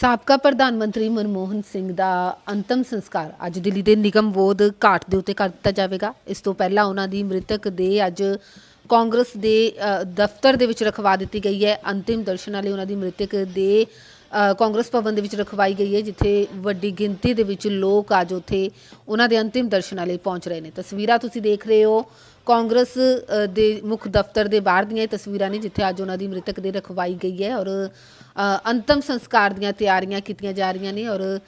ਸਾਬਕਾ ਪ੍ਰਧਾਨ ਮੰਤਰੀ ਮਨਮੋਹਨ ਸਿੰਘ ਦਾ ਅੰਤਮ ਸੰਸਕਾਰ ਅੱਜ ਦਿੱਲੀ ਦੇ ਨਿਗਮ ਬੋਧ ਘਾਟ ਦੇ ਉੱਤੇ ਕਰ ਦਿੱਤਾ ਜਾਵੇਗਾ। ਇਸ ਤੋਂ ਪਹਿਲਾਂ ਉਹਨਾਂ ਦੀ ਮ੍ਰਿਤਕ ਦੇ ਅੱਜ ਕਾਂਗਰਸ ਦੇ ਦਫ਼ਤਰ ਦੇ ਵਿੱਚ ਰਖਵਾ ਦਿੱਤੀ ਗਈ ਹੈ। ਅੰਤਿਮ ਦਰਸ਼ਨਾਂ ਲਈ ਉਹਨਾਂ ਦੀ ਮ੍ਰਿਤਕ ਦੇ ਕਾਂਗਰਸ ਭਵਨ ਦੇ ਵਿੱਚ ਰਖਵਾਈ ਗਈ ਹੈ, ਜਿੱਥੇ ਵੱਡੀ ਗਿਣਤੀ ਦੇ ਵਿੱਚ ਲੋਕ ਅੱਜ ਉੱਥੇ ਉਹਨਾਂ ਦੇ ਅੰਤਿਮ ਦਰਸ਼ਨਾਂ ਲਈ ਪਹੁੰਚ ਰਹੇ ਨੇ। ਤਸਵੀਰਾਂ ਤੁਸੀਂ ਦੇਖ ਰਹੇ ਹੋ। ਕਾਂਗਰਸ ਦੇ ਮੁੱਖ ਦਫ਼ਤਰ ਦੇ ਬਾਹਰ ਦੀਆਂ ਇਹ ਤਸਵੀਰਾਂ ਨੇ ਜਿੱਥੇ ਅੱਜ ਉਹਨਾਂ ਦੀ ਮ੍ਰਿਤਕ ਦੇ ਰਖਵਾਈ ਗਈ ਹੈ ਔਰ ਅੰਤਮ ਸੰਸਕਾਰ ਦੀਆਂ ਤਿਆਰੀਆਂ ਕੀਤੀਆਂ ਜਾ ਰਹੀਆਂ ਨੇ ਔਰ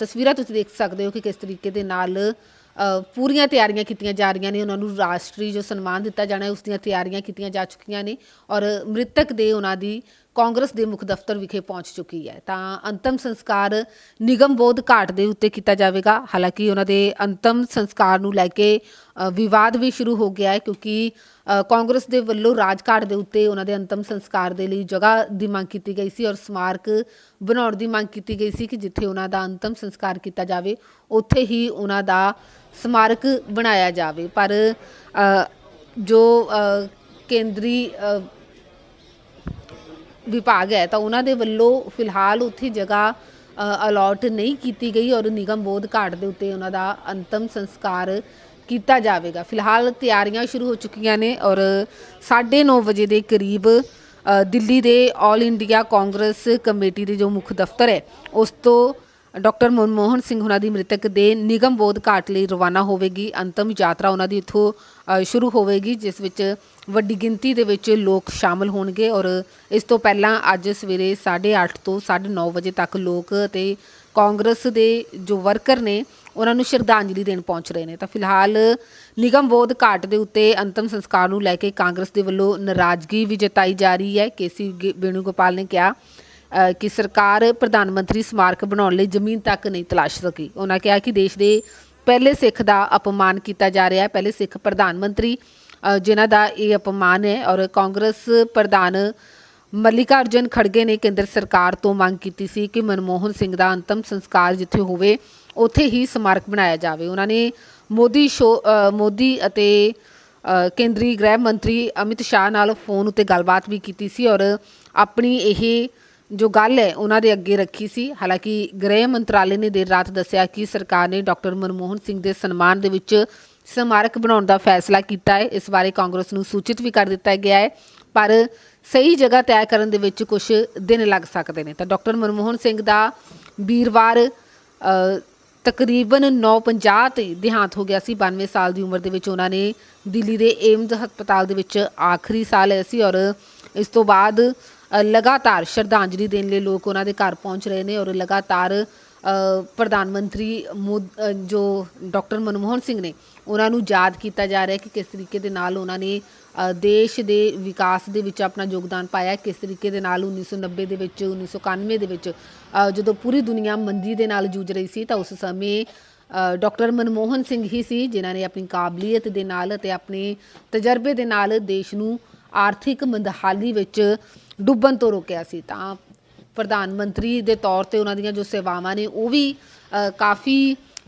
ਤਸਵੀਰਾਂ ਤੁਸੀਂ ਦੇਖ ਸਕਦੇ ਹੋ ਕਿ ਕਿਸ ਤਰੀਕੇ ਦੇ ਨਾਲ ਪੂਰੀਆਂ ਤਿਆਰੀਆਂ ਕੀਤੀਆਂ ਜਾ ਰਹੀਆਂ ਨੇ, ਉਹਨਾਂ ਨੂੰ ਰਾਸ਼ਟਰੀ ਜੋ ਸਨਮਾਨ ਦਿੱਤਾ ਜਾਣਾ ਹੈ, ਉਸ ਦੀਆਂ ਤਿਆਰੀਆਂ ਕੀਤੀਆਂ ਜਾ ਚੁੱਕੀਆਂ ਨੇ ਔਰ ਮ੍ਰਿਤਕ ਦੇ ਉਹਨਾਂ ਦੀ ਕਾਂਗਰਸ ਦੇ ਮੁੱਖ ਦਫ਼ਤਰ ਵਿਖੇ ਪਹੁੰਚ ਚੁੱਕੀ ਹੈ। ਤਾਂ ਅੰਤਮ ਸੰਸਕਾਰ ਨਿਗਮ ਬੋਧ ਘਾਟ ਦੇ ਉੱਤੇ ਕੀਤਾ ਜਾਵੇਗਾ। ਹਾਲਾਂਕਿ ਉਹਨਾਂ ਦੇ ਅੰਤਮ ਸੰਸਕਾਰ ਨੂੰ ਲੈ ਕੇ ਵਿਵਾਦ ਵੀ ਸ਼ੁਰੂ ਹੋ ਗਿਆ ਹੈ ਕਿਉਂਕਿ ਕਾਂਗਰਸ ਦੇ ਵੱਲੋਂ ਰਾਜਘਾਟ ਦੇ ਉੱਤੇ ਉਹਨਾਂ ਦੇ ਅੰਤਮ ਸੰਸਕਾਰ ਦੇ ਲਈ ਜਗ੍ਹਾ ਦੀ ਮੰਗ ਕੀਤੀ ਗਈ ਸੀ ਔਰ ਸਮਾਰਕ ਬਣਾਉਣ ਦੀ ਮੰਗ ਕੀਤੀ ਗਈ ਸੀ ਕਿ ਜਿੱਥੇ ਉਹਨਾਂ ਦਾ ਅੰਤਮ ਸੰਸਕਾਰ ਕੀਤਾ ਜਾਵੇ, ਉੱਥੇ ਹੀ ਉਹਨਾਂ ਦਾ ਸਮਾਰਕ ਬਣਾਇਆ ਜਾਵੇ। ਪਰ ਜੋ ਕੇਂਦਰੀ ਵਿਭਾਗ ਹੈ, ਤਾਂ ਉਹਨਾਂ ਦੇ ਵੱਲੋਂ ਫਿਲਹਾਲ ਉੱਥੇ ਜਗ੍ਹਾ ਅਲਾਟ ਨਹੀਂ ਕੀਤੀ ਗਈ ਔਰ ਨਿਗਮ ਬੋਧ ਘਾਟ ਦੇ ਉੱਤੇ ਉਹਨਾਂ ਦਾ ਅੰਤਮ ਸੰਸਕਾਰ ਕੀਤਾ ਜਾਵੇਗਾ। ਫਿਲਹਾਲ ਤਿਆਰੀਆਂ ਸ਼ੁਰੂ ਹੋ ਚੁੱਕੀਆਂ ਨੇ ਔਰ 9:30 ਵਜੇ ਦੇ ਕਰੀਬ ਦਿੱਲੀ ਦੇ ਆਲ ਇੰਡੀਆ ਕਾਂਗਰਸ ਕਮੇਟੀ ਦੇ ਜੋ ਮੁੱਖ ਦਫ਼ਤਰ ਹੈ, ਉਸ ਤੋਂ ਡਾਕਟਰ ਮਨਮੋਹਨ ਸਿੰਘ ਉਹਨਾਂ ਦੀ ਮ੍ਰਿਤਕ ਦੇ ਨਿਗਮ ਬੋਧ ਘਾਟ ਲਈ ਰਵਾਨਾ ਹੋਵੇਗੀ। ਅੰਤਮ ਯਾਤਰਾ ਉਹਨਾਂ ਦੀ ਇੱਥੋਂ ਸ਼ੁਰੂ ਹੋਵੇਗੀ, ਜਿਸ ਵਿੱਚ ਵੱਡੀ ਗਿਣਤੀ ਦੇ ਵਿੱਚ ਲੋਕ ਸ਼ਾਮਲ ਹੋਣਗੇ ਔਰ ਇਸ ਤੋਂ ਪਹਿਲਾਂ ਅੱਜ ਸਵੇਰੇ 8:30 ਤੋਂ 9:30 ਵਜੇ ਤੱਕ ਲੋਕ ਤੇ ਕਾਂਗਰਸ ਦੇ ਜੋ ਵਰਕਰ ਨੇ, ਉਹਨਾਂ ਨੂੰ ਸ਼ਰਧਾਂਜਲੀ ਦੇਣ ਪਹੁੰਚ ਰਹੇ ਨੇ। ਤਾਂ ਫਿਲਹਾਲ ਨਿਗਮ ਬੋਧ ਘਾਟ ਦੇ ਉੱਤੇ ਅੰਤਮ ਸੰਸਕਾਰ ਨੂੰ ਲੈ ਕੇ ਕਾਂਗਰਸ ਦੇ ਵੱਲੋਂ ਨਾਰਾਜ਼ਗੀ ਵੀ ਜਤਾਈ ਜਾ ਰਹੀ ਹੈ। ਕੇਸੀ ਗੇ- ਵੇਣੂਗੋਪਾਲ ਨੇ ਕਿਹਾ ਕਿ ਸਰਕਾਰ ਪ੍ਰਧਾਨ ਮੰਤਰੀ ਸਮਾਰਕ ਬਣਾਉਣ ਲਈ ਜ਼ਮੀਨ ਤੱਕ ਨਹੀਂ ਤਲਾਸ਼ ਸਕੀ। ਉਹਨਾਂ ਕਿਹਾ ਕਿ ਦੇਸ਼ ਦੇ ਪਹਿਲੇ ਸਿੱਖ ਦਾ ਅਪਮਾਨ ਕੀਤਾ ਜਾ ਰਿਹਾ ਹੈ। ਪਹਿਲੇ ਸਿੱਖ ਪ੍ਰਧਾਨ ਮੰਤਰੀ ਜਿਨ੍ਹਾਂ ਦਾ ਇਹ ਅਪਮਾਨ ਹੈ ਔਰ ਕਾਂਗਰਸ ਪ੍ਰਧਾਨ ਮੱਲਿਕਾ ਅਰਜਨ ਖੜਗੇ ਨੇ ਕੇਂਦਰ ਸਰਕਾਰ ਤੋਂ ਮੰਗ ਕੀਤੀ ਸੀ ਕਿ ਮਨਮੋਹਨ ਸਿੰਘ ਦਾ ਅੰਤਮ ਸੰਸਕਾਰ ਜਿੱਥੇ ਹੋਵੇ, ਉੱਥੇ ਹੀ ਸਮਾਰਕ ਬਣਾਇਆ ਜਾਵੇ। ਉਹਨਾਂ ਨੇ ਮੋਦੀ ਸ਼ੋ ਮੋਦੀ ਅਤੇ ਕੇਂਦਰੀ ਗ੍ਰਹਿ ਮੰਤਰੀ ਅਮਿਤ ਸ਼ਾਹ ਨਾਲ ਫੋਨ ਉੱਤੇ ਗੱਲਬਾਤ ਵੀ ਕੀਤੀ ਸੀ ਔਰ ਆਪਣੀ ਇਹ ਜੋ ਗੱਲ ਹੈ, ਉਹਨਾਂ ਦੇ ਅੱਗੇ ਰੱਖੀ ਸੀ। ਹਾਲਾਂਕਿ ਗ੍ਰਹਿ ਮੰਤਰਾਲੇ ਨੇ ਦੇਰ ਰਾਤ ਦੱਸਿਆ ਕਿ ਸਰਕਾਰ ਨੇ ਡਾਕਟਰ ਮਨਮੋਹਨ ਸਿੰਘ ਦੇ ਸਨਮਾਨ ਦੇ ਵਿੱਚ ਸਮਾਰਕ ਬਣਾਉਣ ਦਾ ਫੈਸਲਾ ਕੀਤਾ ਹੈ। ਇਸ ਬਾਰੇ ਕਾਂਗਰਸ ਨੂੰ ਸੂਚਿਤ ਵੀ ਕਰ ਦਿੱਤਾ ਗਿਆ ਹੈ। ਪਰ ਸਹੀ ਜਗ੍ਹਾ ਤੈਅ ਕਰਨ ਦੇ ਵਿੱਚ ਕੁਝ ਦਿਨ ਲੱਗ ਸਕਦੇ ਨੇ। ਤਾਂ ਡਾਕਟਰ ਮਨਮੋਹਨ ਸਿੰਘ ਦਾ ਵੀਰਵਾਰ ਅ, ਤਕਰੀਬਨ 9:50 ਤੇ ਦੇਹਾਂਤ ਹੋ ਗਿਆ ਸੀ। 92 ਸਾਲ ਦੀ ਉਮਰ ਦੇ ਵਿੱਚ ਉਹਨਾਂ ਨੇ ਦਿੱਲੀ ਦੇ ਏਮਜ਼ ਹਸਪਤਾਲ ਦੇ ਵਿੱਚ ਆਖਰੀ ਸਾਹ ਲਿਆ ਸੀ ਔਰ ਇਸ ਤੋਂ ਬਾਅਦ ਲਗਾਤਾਰ ਸ਼ਰਧਾਂਜਲੀ ਦੇਣ ਲਈ ਲੋਕ ਉਹਨਾਂ ਦੇ ਘਰ ਪਹੁੰਚ ਰਹੇ ਨੇ ਔਰ ਲਗਾਤਾਰ ਪ੍ਰਧਾਨ ਮੰਤਰੀ ਮੋਦ- ਜੋ ਡਾਕਟਰ ਮਨਮੋਹਨ ਸਿੰਘ ਨੇ ਉਹਨਾਂ ਨੂੰ ਯਾਦ ਕੀਤਾ ਜਾ ਰਿਹਾ ਕਿ ਕਿਸ ਤਰੀਕੇ ਦੇ ਨਾਲ ਉਹਨਾਂ ਨੇ ਦੇਸ਼ ਦੇ ਵਿਕਾਸ ਦੇ ਵਿੱਚ ਆਪਣਾ ਯੋਗਦਾਨ ਪਾਇਆ ਕਿਸ ਤਰੀਕੇ ਦੇ ਨਾਲ 1990 ਦੇ ਵਿੱਚ 1991 ਦੇ ਵਿੱਚ ਜਦੋਂ ਪੂਰੀ ਦੁਨੀਆ ਮੰਦੀ ਦੇ ਨਾਲ ਜੂਝ ਰਹੀ ਸੀ ਤਾਂ ਉਸ ਸਮੇਂ ਅ, ਡਾਕਟਰ ਮਨਮੋਹਨ ਸਿੰਘ ਹੀ ਸੀ ਜਿਨ੍ਹਾਂ ਨੇ ਆਪਣੀ ਕਾਬਲੀਅਤ ਦੇ ਨਾਲ ਅਤੇ ਆਪਣੇ ਤਜਰਬੇ ਦੇ ਨਾਲ ਦੇਸ਼ ਨੂੰ ਆਰਥਿਕ ਮੰਦਹਾਲੀ ਵਿੱਚ ਡੁੱਬਣ ਤੋਂ ਰੋਕਿਆ ਸੀ। ਤਾਂ ਪ੍ਰਧਾਨ ਮੰਤਰੀ ਦੇ ਤੌਰ ਤੇ ਉਹਨਾਂ ਦੀਆਂ ਜੋ ਸੇਵਾਵਾਂ ਨੇ ਉਹ ਵੀ ਕਾਫੀ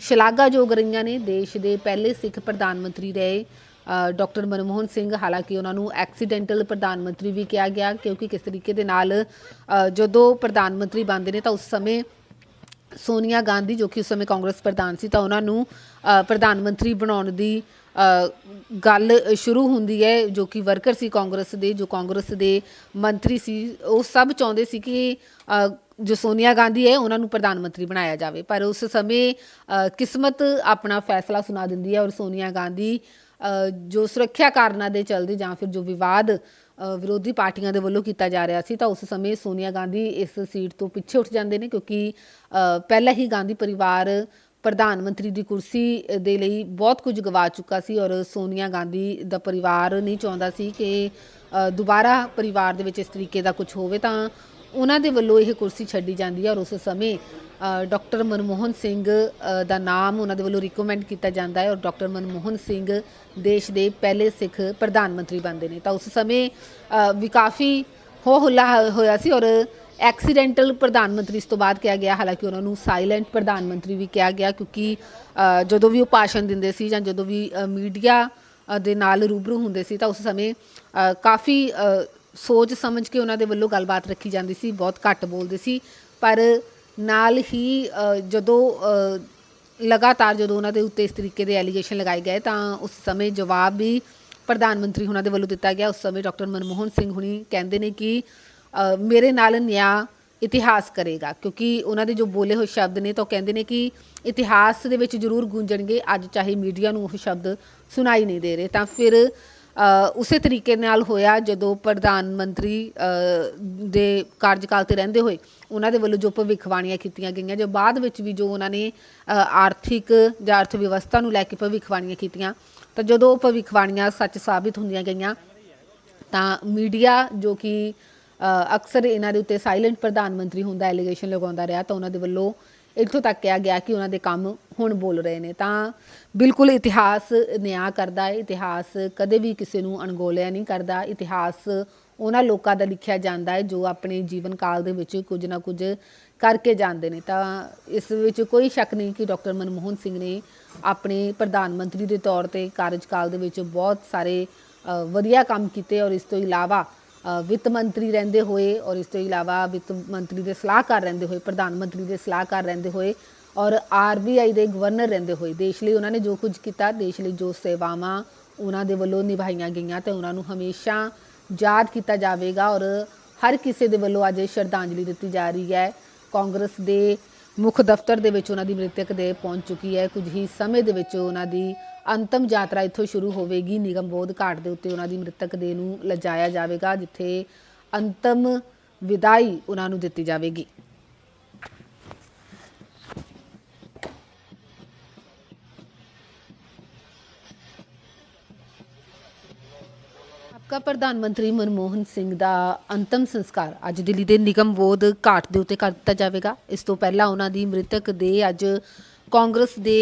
ਸ਼ਲਾਘਾਯੋਗ ਰਹੀਆਂ ਨੇ ਦੇਸ਼ ਦੇ ਪਹਿਲੇ ਸਿੱਖ ਪ੍ਰਧਾਨ ਮੰਤਰੀ ਰਹੇ ਅ, ਡਾਕਟਰ ਮਨਮੋਹਨ ਸਿੰਘ। ਹਾਲਾਂਕਿ ਉਹਨਾਂ ਨੂੰ ਐਕਸੀਡੈਂਟਲ ਪ੍ਰਧਾਨ ਮੰਤਰੀ ਵੀ ਕਿਹਾ ਗਿਆ ਕਿਉਂਕਿ ਕਿਸ ਤਰੀਕੇ ਦੇ ਨਾਲ ਜਦੋਂ ਪ੍ਰਧਾਨ ਮੰਤਰੀ ਬਣਦੇ ਨੇ ਤਾਂ ਉਸ ਸਮੇਂ ਸੋਨੀਆ ਗਾਂਧੀ ਜੋ ਕਿ ਉਸ ਸਮੇਂ ਕਾਂਗਰਸ ਪ੍ਰਧਾਨ ਸੀ ਤਾਂ ਉਹਨਾਂ ਨੂੰ ਪ੍ਰਧਾਨ ਮੰਤਰੀ ਬਣਾਉਣ ਦੀ ਗੱਲ ਸ਼ੁਰੂ ਹੁੰਦੀ ਹੈ ਜੋ ਕਿ ਵਰਕਰ ਸੀ ਕਾਂਗਰਸ ਦੇ ਜੋ ਕਾਂਗਰਸ ਦੇ ਮੰਤਰੀ ਸੀ ਉਹ ਸਭ ਚਾਹੁੰਦੇ ਸੀ ਕਿ ਜੋ ਸੋਨੀਆ ਗਾਂਧੀ ਹੈ, ਉਹਨਾਂ ਨੂੰ ਪ੍ਰਧਾਨ ਮੰਤਰੀ ਬਣਾਇਆ ਜਾਵੇ। ਪਰ ਉਸ ਸਮੇਂ ਕਿਸਮਤ ਆਪਣਾ ਫੈਸਲਾ ਸੁਣਾ ਦਿੰਦੀ ਹੈ ਔਰ ਸੋਨੀਆ ਗਾਂਧੀ ਜੋ ਸੁਰੱਖਿਆ ਕਾਰਨਾਂ ਦੇ ਚਲਦੇ ਜਾਂ ਫਿਰ ਜੋ ਵਿਵਾਦ ਵਿਰੋਧੀ ਪਾਰਟੀਆਂ ਦੇ ਵੱਲੋਂ ਕੀਤਾ ਜਾ ਰਿਹਾ ਸੀ, ਤਾਂ ਉਸ ਸਮੇਂ ਸੋਨੀਆ ਗਾਂਧੀ ਇਸ ਸੀਟ ਤੋਂ ਪਿੱਛੇ ਉੱਠ ਜਾਂਦੇ ਨੇ ਕਿਉਂਕਿ ਪਹਿਲਾਂ ਹੀ ਗਾਂਧੀ ਪਰਿਵਾਰ ਪ੍ਰਧਾਨ ਮੰਤਰੀ ਦੀ ਕੁਰਸੀ ਦੇ ਲਈ ਬਹੁਤ ਕੁਝ ਗਵਾ ਚੁੱਕਾ ਸੀ ਔਰ ਸੋਨੀਆ ਗਾਂਧੀ ਦਾ ਪਰਿਵਾਰ ਨਹੀਂ ਚਾਹੁੰਦਾ ਸੀ ਕਿ ਦੁਬਾਰਾ ਪਰਿਵਾਰ ਦੇ ਵਿੱਚ ਇਸ ਤਰੀਕੇ ਦਾ ਕੁਝ ਹੋਵੇ ਤਾਂ ਉਹਨਾਂ ਦੇ ਵੱਲੋਂ ਇਹ ਕੁਰਸੀ ਛੱਡੀ ਜਾਂਦੀ ਹੈ ਔਰ ਉਸ ਸਮੇਂ ਅ, ਡਾਕਟਰ ਮਨਮੋਹਨ ਸਿੰਘ ਦਾ ਨਾਮ ਉਹਨਾਂ ਦੇ ਵੱਲੋਂ ਰਿਕਮੈਂਡ ਕੀਤਾ ਜਾਂਦਾ ਹੈ ਔਰ ਡਾਕਟਰ ਮਨਮੋਹਨ ਸਿੰਘ ਦੇਸ਼ ਦੇ ਪਹਿਲੇ ਸਿੱਖ ਪ੍ਰਧਾਨ ਮੰਤਰੀ ਬਣਦੇ ਨੇ। ਤਾਂ ਉਸ ਸਮੇਂ ਵੀ ਕਾਫੀ ਹੋ ਹੁੱਲਾ ਹੋਇਆ ਸੀ ਔਰ ਐਕਸੀਡੈਂਟਲ ਪ੍ਰਧਾਨ ਮੰਤਰੀ ਇਸ ਤੋਂ ਬਾਅਦ ਕਿਹਾ ਗਿਆ। ਹਾਲਾਂਕਿ ਉਹਨਾਂ ਨੂੰ ਸਾਇਲੈਂਟ ਪ੍ਰਧਾਨ ਮੰਤਰੀ ਵੀ ਕਿਹਾ ਗਿਆ ਕਿਉਂਕਿ ਜਦੋਂ ਵੀ ਉਹ ਭਾਸ਼ਣ ਦਿੰਦੇ ਸੀ ਜਾਂ ਜਦੋਂ ਵੀ ਮੀਡੀਆ ਦੇ ਨਾਲ ਰੂਬਰੂ ਹੁੰਦੇ ਸੀ ਤਾਂ ਉਸ ਸਮੇਂ ਕਾਫੀ ਸੋਚ ਸਮਝ ਕੇ ਉਹਨਾਂ ਦੇ ਵੱਲੋਂ ਗੱਲਬਾਤ ਰੱਖੀ ਜਾਂਦੀ ਸੀ, ਬਹੁਤ ਘੱਟ ਬੋਲਦੇ ਸੀ। ਪਰ ਨਾਲ ਹੀ ਜਦੋਂ ਲਗਾਤਾਰ ਜਦੋਂ ਉਹਨਾਂ ਦੇ ਉੱਤੇ ਇਸ ਤਰੀਕੇ ਦੇ ਐਲੀਗੇਸ਼ਨ ਲਗਾਏ ਗਏ, ਤਾਂ ਉਸ ਸਮੇਂ ਜਵਾਬ ਵੀ ਪ੍ਰਧਾਨ ਮੰਤਰੀ ਉਹਨਾਂ ਦੇ ਵੱਲੋਂ ਦਿੱਤਾ ਗਿਆ। ਉਸ ਸਮੇਂ ਡਾਕਟਰ ਮਨਮੋਹਨ ਸਿੰਘ ਹੁਣੀ ਕਹਿੰਦੇ ਨੇ ਕਿ ਮੇਰੇ ਨਾਲ ਨਿਆਂ ਇਤਿਹਾਸ ਕਰੇਗਾ, ਕਿਉਂਕਿ ਉਹਨਾਂ ਦੇ ਜੋ ਬੋਲੇ ਹੋਏ ਸ਼ਬਦ ਨੇ, ਤਾਂ ਉਹ ਕਹਿੰਦੇ ਨੇ ਕਿ ਇਤਿਹਾਸ ਦੇ ਵਿੱਚ ਜ਼ਰੂਰ ਗੂੰਜਣਗੇ, ਅੱਜ ਚਾਹੇ ਮੀਡੀਆ ਨੂੰ ਉਹ ਸ਼ਬਦ ਸੁਣਾਈ ਨਹੀਂ ਦੇ ਰਹੇ। ਤਾਂ ਫਿਰ ਉਸੇ ਤਰੀਕੇ ਨਾਲ ਹੋਇਆ ਜਦੋਂ ਪ੍ਰਧਾਨ ਮੰਤਰੀ ਦੇ ਕਾਰਜਕਾਲ ਤੇ ਰਹਿੰਦੇ ਹੋਏ ਉਹਨਾਂ ਦੇ ਵੱਲੋਂ ਜੋ ਭਵਿੱਖਬਾਣੀਆਂ ਕੀਤੀਆਂ ਗਈਆਂ, ਜੋ ਬਾਅਦ ਵਿੱਚ ਵੀ ਜੋ ਉਹਨਾਂ ਨੇ ਆਰਥਿਕ ਜਾਂ ਅਰਥ ਵਿਵਸਥਾ ਨੂੰ ਲੈ ਕੇ ਭਵਿੱਖਬਾਣੀਆਂ ਕੀਤੀਆਂ, ਤਾਂ ਜਦੋਂ ਉਹ ਭਵਿੱਖਬਾਣੀਆਂ ਸੱਚ ਸਾਬਿਤ ਹੁੰਦੀਆਂ ਗਈਆਂ, ਤਾਂ ਮੀਡੀਆ ਜੋ ਕਿ ਅਕਸਰ ਇਹਨਾਂ ਦੇ ਉੱਤੇ ਸਾਇਲੈਂਟ ਪ੍ਰਧਾਨ ਮੰਤਰੀ ਹੁੰਦਾ ਐਲੀਗੇਸ਼ਨ ਲਗਾਉਂਦਾ ਰਿਹਾ, ਤਾਂ ਉਹਨਾਂ ਦੇ ਵੱਲੋਂ ਇੱਥੋਂ ਤੱਕ ਕਿਹਾ ਗਿਆ ਕਿ ਉਹਨਾਂ ਦੇ ਕੰਮ ਹੁਣ ਬੋਲ ਰਹੇ ਨੇ। ਤਾਂ ਬਿਲਕੁਲ ਇਤਿਹਾਸ ਨਿਆਂ ਕਰਦਾ ਹੈ, ਇਤਿਹਾਸ ਕਦੇ ਵੀ ਕਿਸੇ ਨੂੰ ਅਣਗੋਲਿਆ ਨਹੀਂ ਕਰਦਾ, ਇਤਿਹਾਸ ਉਹਨਾਂ ਲੋਕਾਂ ਦਾ ਲਿਖਿਆ ਜਾਂਦਾ ਹੈ ਜੋ ਆਪਣੇ ਜੀਵਨ ਕਾਲ ਦੇ ਵਿੱਚ ਕੁਝ ਨਾ ਕੁਝ ਕਰਕੇ ਜਾਂਦੇ ਨੇ। ਤਾਂ ਇਸ ਵਿੱਚ ਕੋਈ ਸ਼ੱਕ ਨਹੀਂ ਕਿ ਡਾਕਟਰ ਮਨਮੋਹਨ ਸਿੰਘ ਨੇ ਆਪਣੇ ਪ੍ਰਧਾਨ ਮੰਤਰੀ ਦੇ ਤੌਰ ਤੇ ਕਾਰਜਕਾਲ ਦੇ ਵਿੱਚ ਬਹੁਤ ਸਾਰੇ ਵਧੀਆ ਕੰਮ ਕੀਤੇ ਔਰ ਇਸ ਤੋਂ ਇਲਾਵਾ ਵਿੱਤ ਮੰਤਰੀ ਰਹਿੰਦੇ ਹੋਏ ਔਰ ਇਸ ਤੋਂ ਇਲਾਵਾ ਵਿੱਤ ਮੰਤਰੀ ਦੇ ਸਲਾਹਕਾਰ ਰਹਿੰਦੇ ਹੋਏ, ਪ੍ਰਧਾਨ ਮੰਤਰੀ ਦੇ ਸਲਾਹਕਾਰ ਰਹਿੰਦੇ ਹੋਏ ਔਰ ਆਰਬੀਆਈ ਦੇ ਗਵਰਨਰ ਰਹਿੰਦੇ ਹੋਏ ਦੇਸ਼ ਲਈ ਉਹਨਾਂ ਨੇ ਜੋ ਕੁਝ ਕੀਤਾ, ਦੇਸ਼ ਲਈ ਜੋ ਸੇਵਾਵਾਂ ਉਹਨਾਂ ਦੇ ਵੱਲੋਂ ਨਿਭਾਈਆਂ ਗਈਆਂ ਤੇ ਉਹਨਾਂ ਨੂੰ ਹਮੇਸ਼ਾ ਯਾਦ ਕੀਤਾ ਜਾਵੇਗਾ ਔਰ ਹਰ ਕਿਸੇ ਦੇ ਵੱਲੋਂ ਅੱਜ ਸ਼ਰਧਾਂਜਲੀ ਦਿੱਤੀ ਜਾ ਰਹੀ ਹੈ। ਕਾਂਗਰਸ ਦੇ ਮੁੱਖ ਦਫ਼ਤਰ ਦੇ ਵਿੱਚ ਉਹਨਾਂ ਦੀ ਮ੍ਰਿਤਕ ਦੇ ਪਹੁੰਚ ਚੁੱਕੀ ਹੈ। ਕੁਝ ਹੀ ਸਮੇਂ ਦੇ ਵਿੱਚ ਉਹਨਾਂ ਦੀ ਅੰਤਮ ਯਾਤਰਾ ਇੱਥੋਂ ਸ਼ੁਰੂ ਹੋਵੇਗੀ। ਨਿਗਮ ਬੋਧ ਘਾਟ ਦੇ ਉੱਤੇ ਉਹਨਾਂ ਦੀ ਮ੍ਰਿਤਕ ਦੇ ਨੂੰ ਲਿਜਾਇਆ ਜਾਵੇਗਾ, ਜਿੱਥੇ ਅੰਤਮ ਵਿਦਾਈ ਉਹਨਾਂ ਨੂੰ ਦਿੱਤੀ ਜਾਵੇਗੀ। ਆਪਕਾ ਪ੍ਰਧਾਨ ਮੰਤਰੀ ਮਨਮੋਹਨ ਸਿੰਘ ਦਾ ਅੰਤਮ ਸੰਸਕਾਰ। ਅੱਜ ਦਿੱਲੀ ਦੇ ਨਿਗਮ ਬੋਧ ਘਾਟ ਦੇ ਉੱਤੇ ਕਰ ਦਿੱਤਾ ਜਾਵੇਗਾ। ਇਸ ਤੋਂ ਪਹਿਲਾਂ ਉਹਨਾਂ ਦੀ ਮ੍ਰਿਤਕ ਦੇ ਅੱਜ ਕਾਂਗਰਸ ਦੇ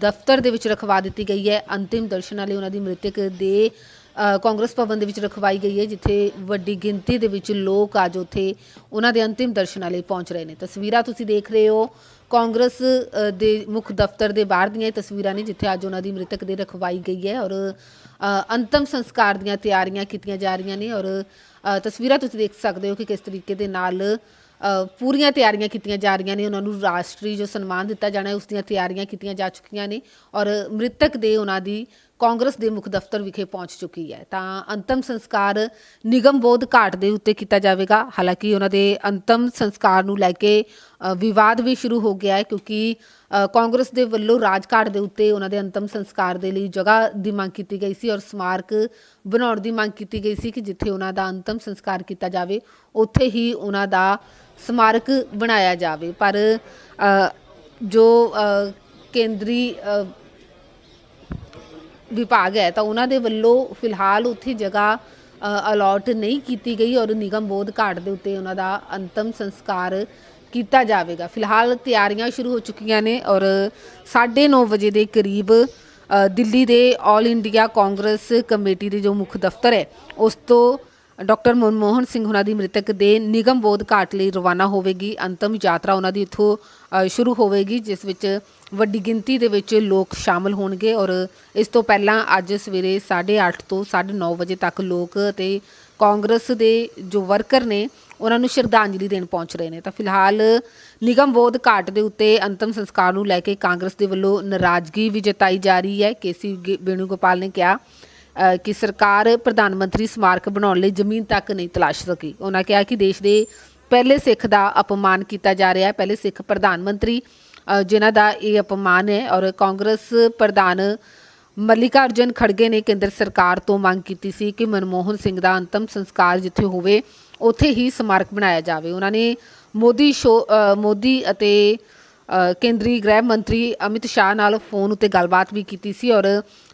ਦਫ਼ਤਰ ਦੇ ਵਿੱਚ ਰਖਵਾ ਦਿੱਤੀ ਗਈ ਹੈ। ਅੰਤਿਮ ਦਰਸ਼ਨਾਂ ਲਈ ਉਹਨਾਂ ਦੀ ਮ੍ਰਿਤਕ ਦੇ ਕਾਂਗਰਸ ਭਵਨ ਦੇ ਵਿੱਚ ਰਖਵਾਈ ਗਈ ਹੈ, ਜਿੱਥੇ ਵੱਡੀ ਗਿਣਤੀ ਦੇ ਵਿੱਚ ਲੋਕ ਅੱਜ ਉੱਥੇ ਉਹਨਾਂ ਦੇ ਅੰਤਿਮ ਦਰਸ਼ਨਾਂ ਲਈ ਪਹੁੰਚ ਰਹੇ ਨੇ। ਤਸਵੀਰਾਂ ਤੁਸੀਂ ਦੇਖ ਰਹੇ ਹੋ। ਕਾਂਗਰਸ ਦੇ ਮੁੱਖ ਦਫ਼ਤਰ ਦੇ ਬਾਹਰ ਦੀਆਂ ਇਹ ਤਸਵੀਰਾਂ ਨੇ ਜਿੱਥੇ ਅੱਜ ਉਹਨਾਂ ਦੀ ਮ੍ਰਿਤਕ ਦੇ ਰਖਵਾਈ ਗਈ ਹੈ ਔਰ ਅੰਤਮ ਸੰਸਕਾਰ ਦੀਆਂ ਤਿਆਰੀਆਂ ਕੀਤੀਆਂ ਜਾ ਰਹੀਆਂ ਨੇ ਔਰ ਤਸਵੀਰਾਂ ਤੁਸੀਂ ਦੇਖ ਸਕਦੇ ਹੋ ਕਿ ਕਿਸ ਤਰੀਕੇ ਦੇ ਨਾਲ ਪੂਰੀਆਂ ਤਿਆਰੀਆਂ ਕੀਤੀਆਂ ਜਾ ਰਹੀਆਂ ਨੇ, ਉਹਨਾਂ ਨੂੰ ਰਾਸ਼ਟਰੀ ਜੋ ਸਨਮਾਨ ਦਿੱਤਾ ਜਾਣਾ ਹੈ, ਉਸ ਦੀਆਂ ਤਿਆਰੀਆਂ ਕੀਤੀਆਂ ਜਾ ਚੁੱਕੀਆਂ ਨੇ ਔਰ ਮ੍ਰਿਤਕ ਦੇ ਉਹਨਾਂ ਦੀ ਕਾਂਗਰਸ ਦੇ ਮੁੱਖ ਦਫ਼ਤਰ ਵਿਖੇ ਪਹੁੰਚ ਚੁੱਕੀ ਹੈ। ਤਾਂ ਅੰਤਮ ਸੰਸਕਾਰ ਨਿਗਮ ਬੋਧ ਘਾਟ ਦੇ ਉੱਤੇ ਕੀਤਾ ਜਾਵੇਗਾ। ਹਾਲਾਂਕਿ ਉਹਨਾਂ ਦੇ ਅੰਤਮ ਸੰਸਕਾਰ ਨੂੰ ਲੈ ਕੇ ਵਿਵਾਦ ਵੀ ਸ਼ੁਰੂ ਹੋ ਗਿਆ ਹੈ ਕਿਉਂਕਿ ਕਾਂਗਰਸ ਦੇ ਵੱਲੋਂ ਰਾਜਘਾਟ ਦੇ ਉੱਤੇ ਉਹਨਾਂ ਦੇ ਅੰਤਮ ਸੰਸਕਾਰ ਦੇ ਲਈ ਜਗ੍ਹਾ ਦੀ ਮੰਗ ਕੀਤੀ ਗਈ ਸੀ ਔਰ ਸਮਾਰਕ ਬਣਾਉਣ ਦੀ ਮੰਗ ਕੀਤੀ ਗਈ ਸੀ ਕਿ ਜਿੱਥੇ ਉਹਨਾਂ ਦਾ ਅੰਤਮ ਸੰਸਕਾਰ ਕੀਤਾ ਜਾਵੇ, ਉੱਥੇ ਹੀ ਉਹਨਾਂ ਦਾ ਸਮਾਰਕ ਬਣਾਇਆ ਜਾਵੇ। ਪਰ ਜੋ ਕੇਂਦਰੀ ਵਿਭਾਗ ਹੈ, ਤਾਂ ਉਹਨਾਂ ਦੇ ਵੱਲੋਂ ਫਿਲਹਾਲ ਉੱਥੇ ਜਗ੍ਹਾ ਅਲਾਟ ਨਹੀਂ ਕੀਤੀ ਗਈ ਔਰ ਨਿਗਮ ਬੋਧ ਘਾਟ ਦੇ ਉੱਤੇ ਉਹਨਾਂ ਦਾ ਅੰਤਮ ਸੰਸਕਾਰ ਕੀਤਾ ਜਾਵੇਗਾ। ਫਿਲਹਾਲ ਤਿਆਰੀਆਂ ਸ਼ੁਰੂ ਹੋ ਚੁੱਕੀਆਂ ਨੇ ਔਰ 9:30 ਵਜੇ ਦੇ ਕਰੀਬ ਦਿੱਲੀ ਦੇ ਆਲ ਇੰਡੀਆ ਕਾਂਗਰਸ ਕਮੇਟੀ ਦੇ ਜੋ ਮੁੱਖ ਦਫ਼ਤਰ ਹੈ, ਉਸ ਤੋਂ ਡਾਕਟਰ ਮਨਮੋਹਨ ਸਿੰਘ ਉਹਨਾਂ ਦੀ ਮ੍ਰਿਤਕ ਦੇ ਨਿਗਮ ਬੋਧ ਘਾਟ ਲਈ ਰਵਾਨਾ ਹੋਵੇਗੀ। ਅੰਤਮ ਯਾਤਰਾ ਉਹਨਾਂ ਦੀ ਇੱਥੋਂ ਸ਼ੁਰੂ ਹੋਵੇਗੀ, ਜਿਸ ਵਿੱਚ ਵੱਡੀ ਗਿਣਤੀ ਦੇ ਵਿੱਚ ਲੋਕ ਸ਼ਾਮਲ ਹੋਣਗੇ ਔਰ ਇਸ ਤੋਂ ਪਹਿਲਾਂ ਅੱਜ ਸਵੇਰੇ 8:30 ਤੋਂ 9:30 ਵਜੇ ਤੱਕ ਲੋਕ ਤੇ ਕਾਂਗਰਸ ਦੇ ਜੋ ਵਰਕਰ ਨੇ, ਉਹਨਾਂ ਨੂੰ ਸ਼ਰਧਾਂਜਲੀ ਦੇਣ ਪਹੁੰਚ ਰਹੇ ਨੇ। ਤਾਂ ਫਿਲਹਾਲ ਨਿਗਮ ਬੋਧ ਘਾਟ ਦੇ ਉੱਤੇ ਅੰਤਮ ਸੰਸਕਾਰ ਨੂੰ ਲੈ ਕੇ ਕਾਂਗਰਸ ਦੇ ਵੱਲੋਂ ਨਾਰਾਜ਼ਗੀ ਵੀ ਜਤਾਈ ਜਾ ਰਹੀ ਹੈ। ਕੇਸੀ ਗੇ- ਵੇਣੂਗੋਪਾਲ ਨੇ ਕਿਹਾ ਕਿ ਸਰਕਾਰ ਪ੍ਰਧਾਨ ਮੰਤਰੀ ਸਮਾਰਕ ਬਣਾਉਣ ਲਈ ਜ਼ਮੀਨ ਤੱਕ ਨਹੀਂ ਤਲਾਸ਼ ਸਕੀ। ਉਹਨਾਂ ਕਿਹਾ ਕਿ ਦੇਸ਼ ਦੇ ਪਹਿਲੇ ਸਿੱਖ ਦਾ ਅਪਮਾਨ ਕੀਤਾ ਜਾ ਰਿਹਾ ਹੈ। ਪਹਿਲੇ ਸਿੱਖ ਪ੍ਰਧਾਨ ਮੰਤਰੀ ਜਿਨ੍ਹਾਂ ਦਾ ਇਹ ਅਪਮਾਨ ਹੈ ਔਰ ਕਾਂਗਰਸ ਪ੍ਰਧਾਨ ਮੱਲਿਕਾ ਅਰਜਨ ਖੜਗੇ ਨੇ ਕੇਂਦਰ ਸਰਕਾਰ ਤੋਂ ਮੰਗ ਕੀਤੀ ਸੀ ਕਿ ਮਨਮੋਹਨ ਸਿੰਘ ਦਾ ਅੰਤਮ ਸੰਸਕਾਰ ਜਿੱਥੇ ਹੋਵੇ, ਉੱਥੇ ਹੀ ਸਮਾਰਕ ਬਣਾਇਆ ਜਾਵੇ। ਉਹਨਾਂ ਨੇ ਮੋਦੀ ਸ਼ੋ ਮੋਦੀ ਅਤੇ ਕੇਂਦਰੀ ਗ੍ਰਹਿ ਮੰਤਰੀ ਅਮਿਤ ਸ਼ਾਹ ਨਾਲ ਫੋਨ ਉੱਤੇ ਗੱਲਬਾਤ ਵੀ ਕੀਤੀ ਸੀ ਔਰ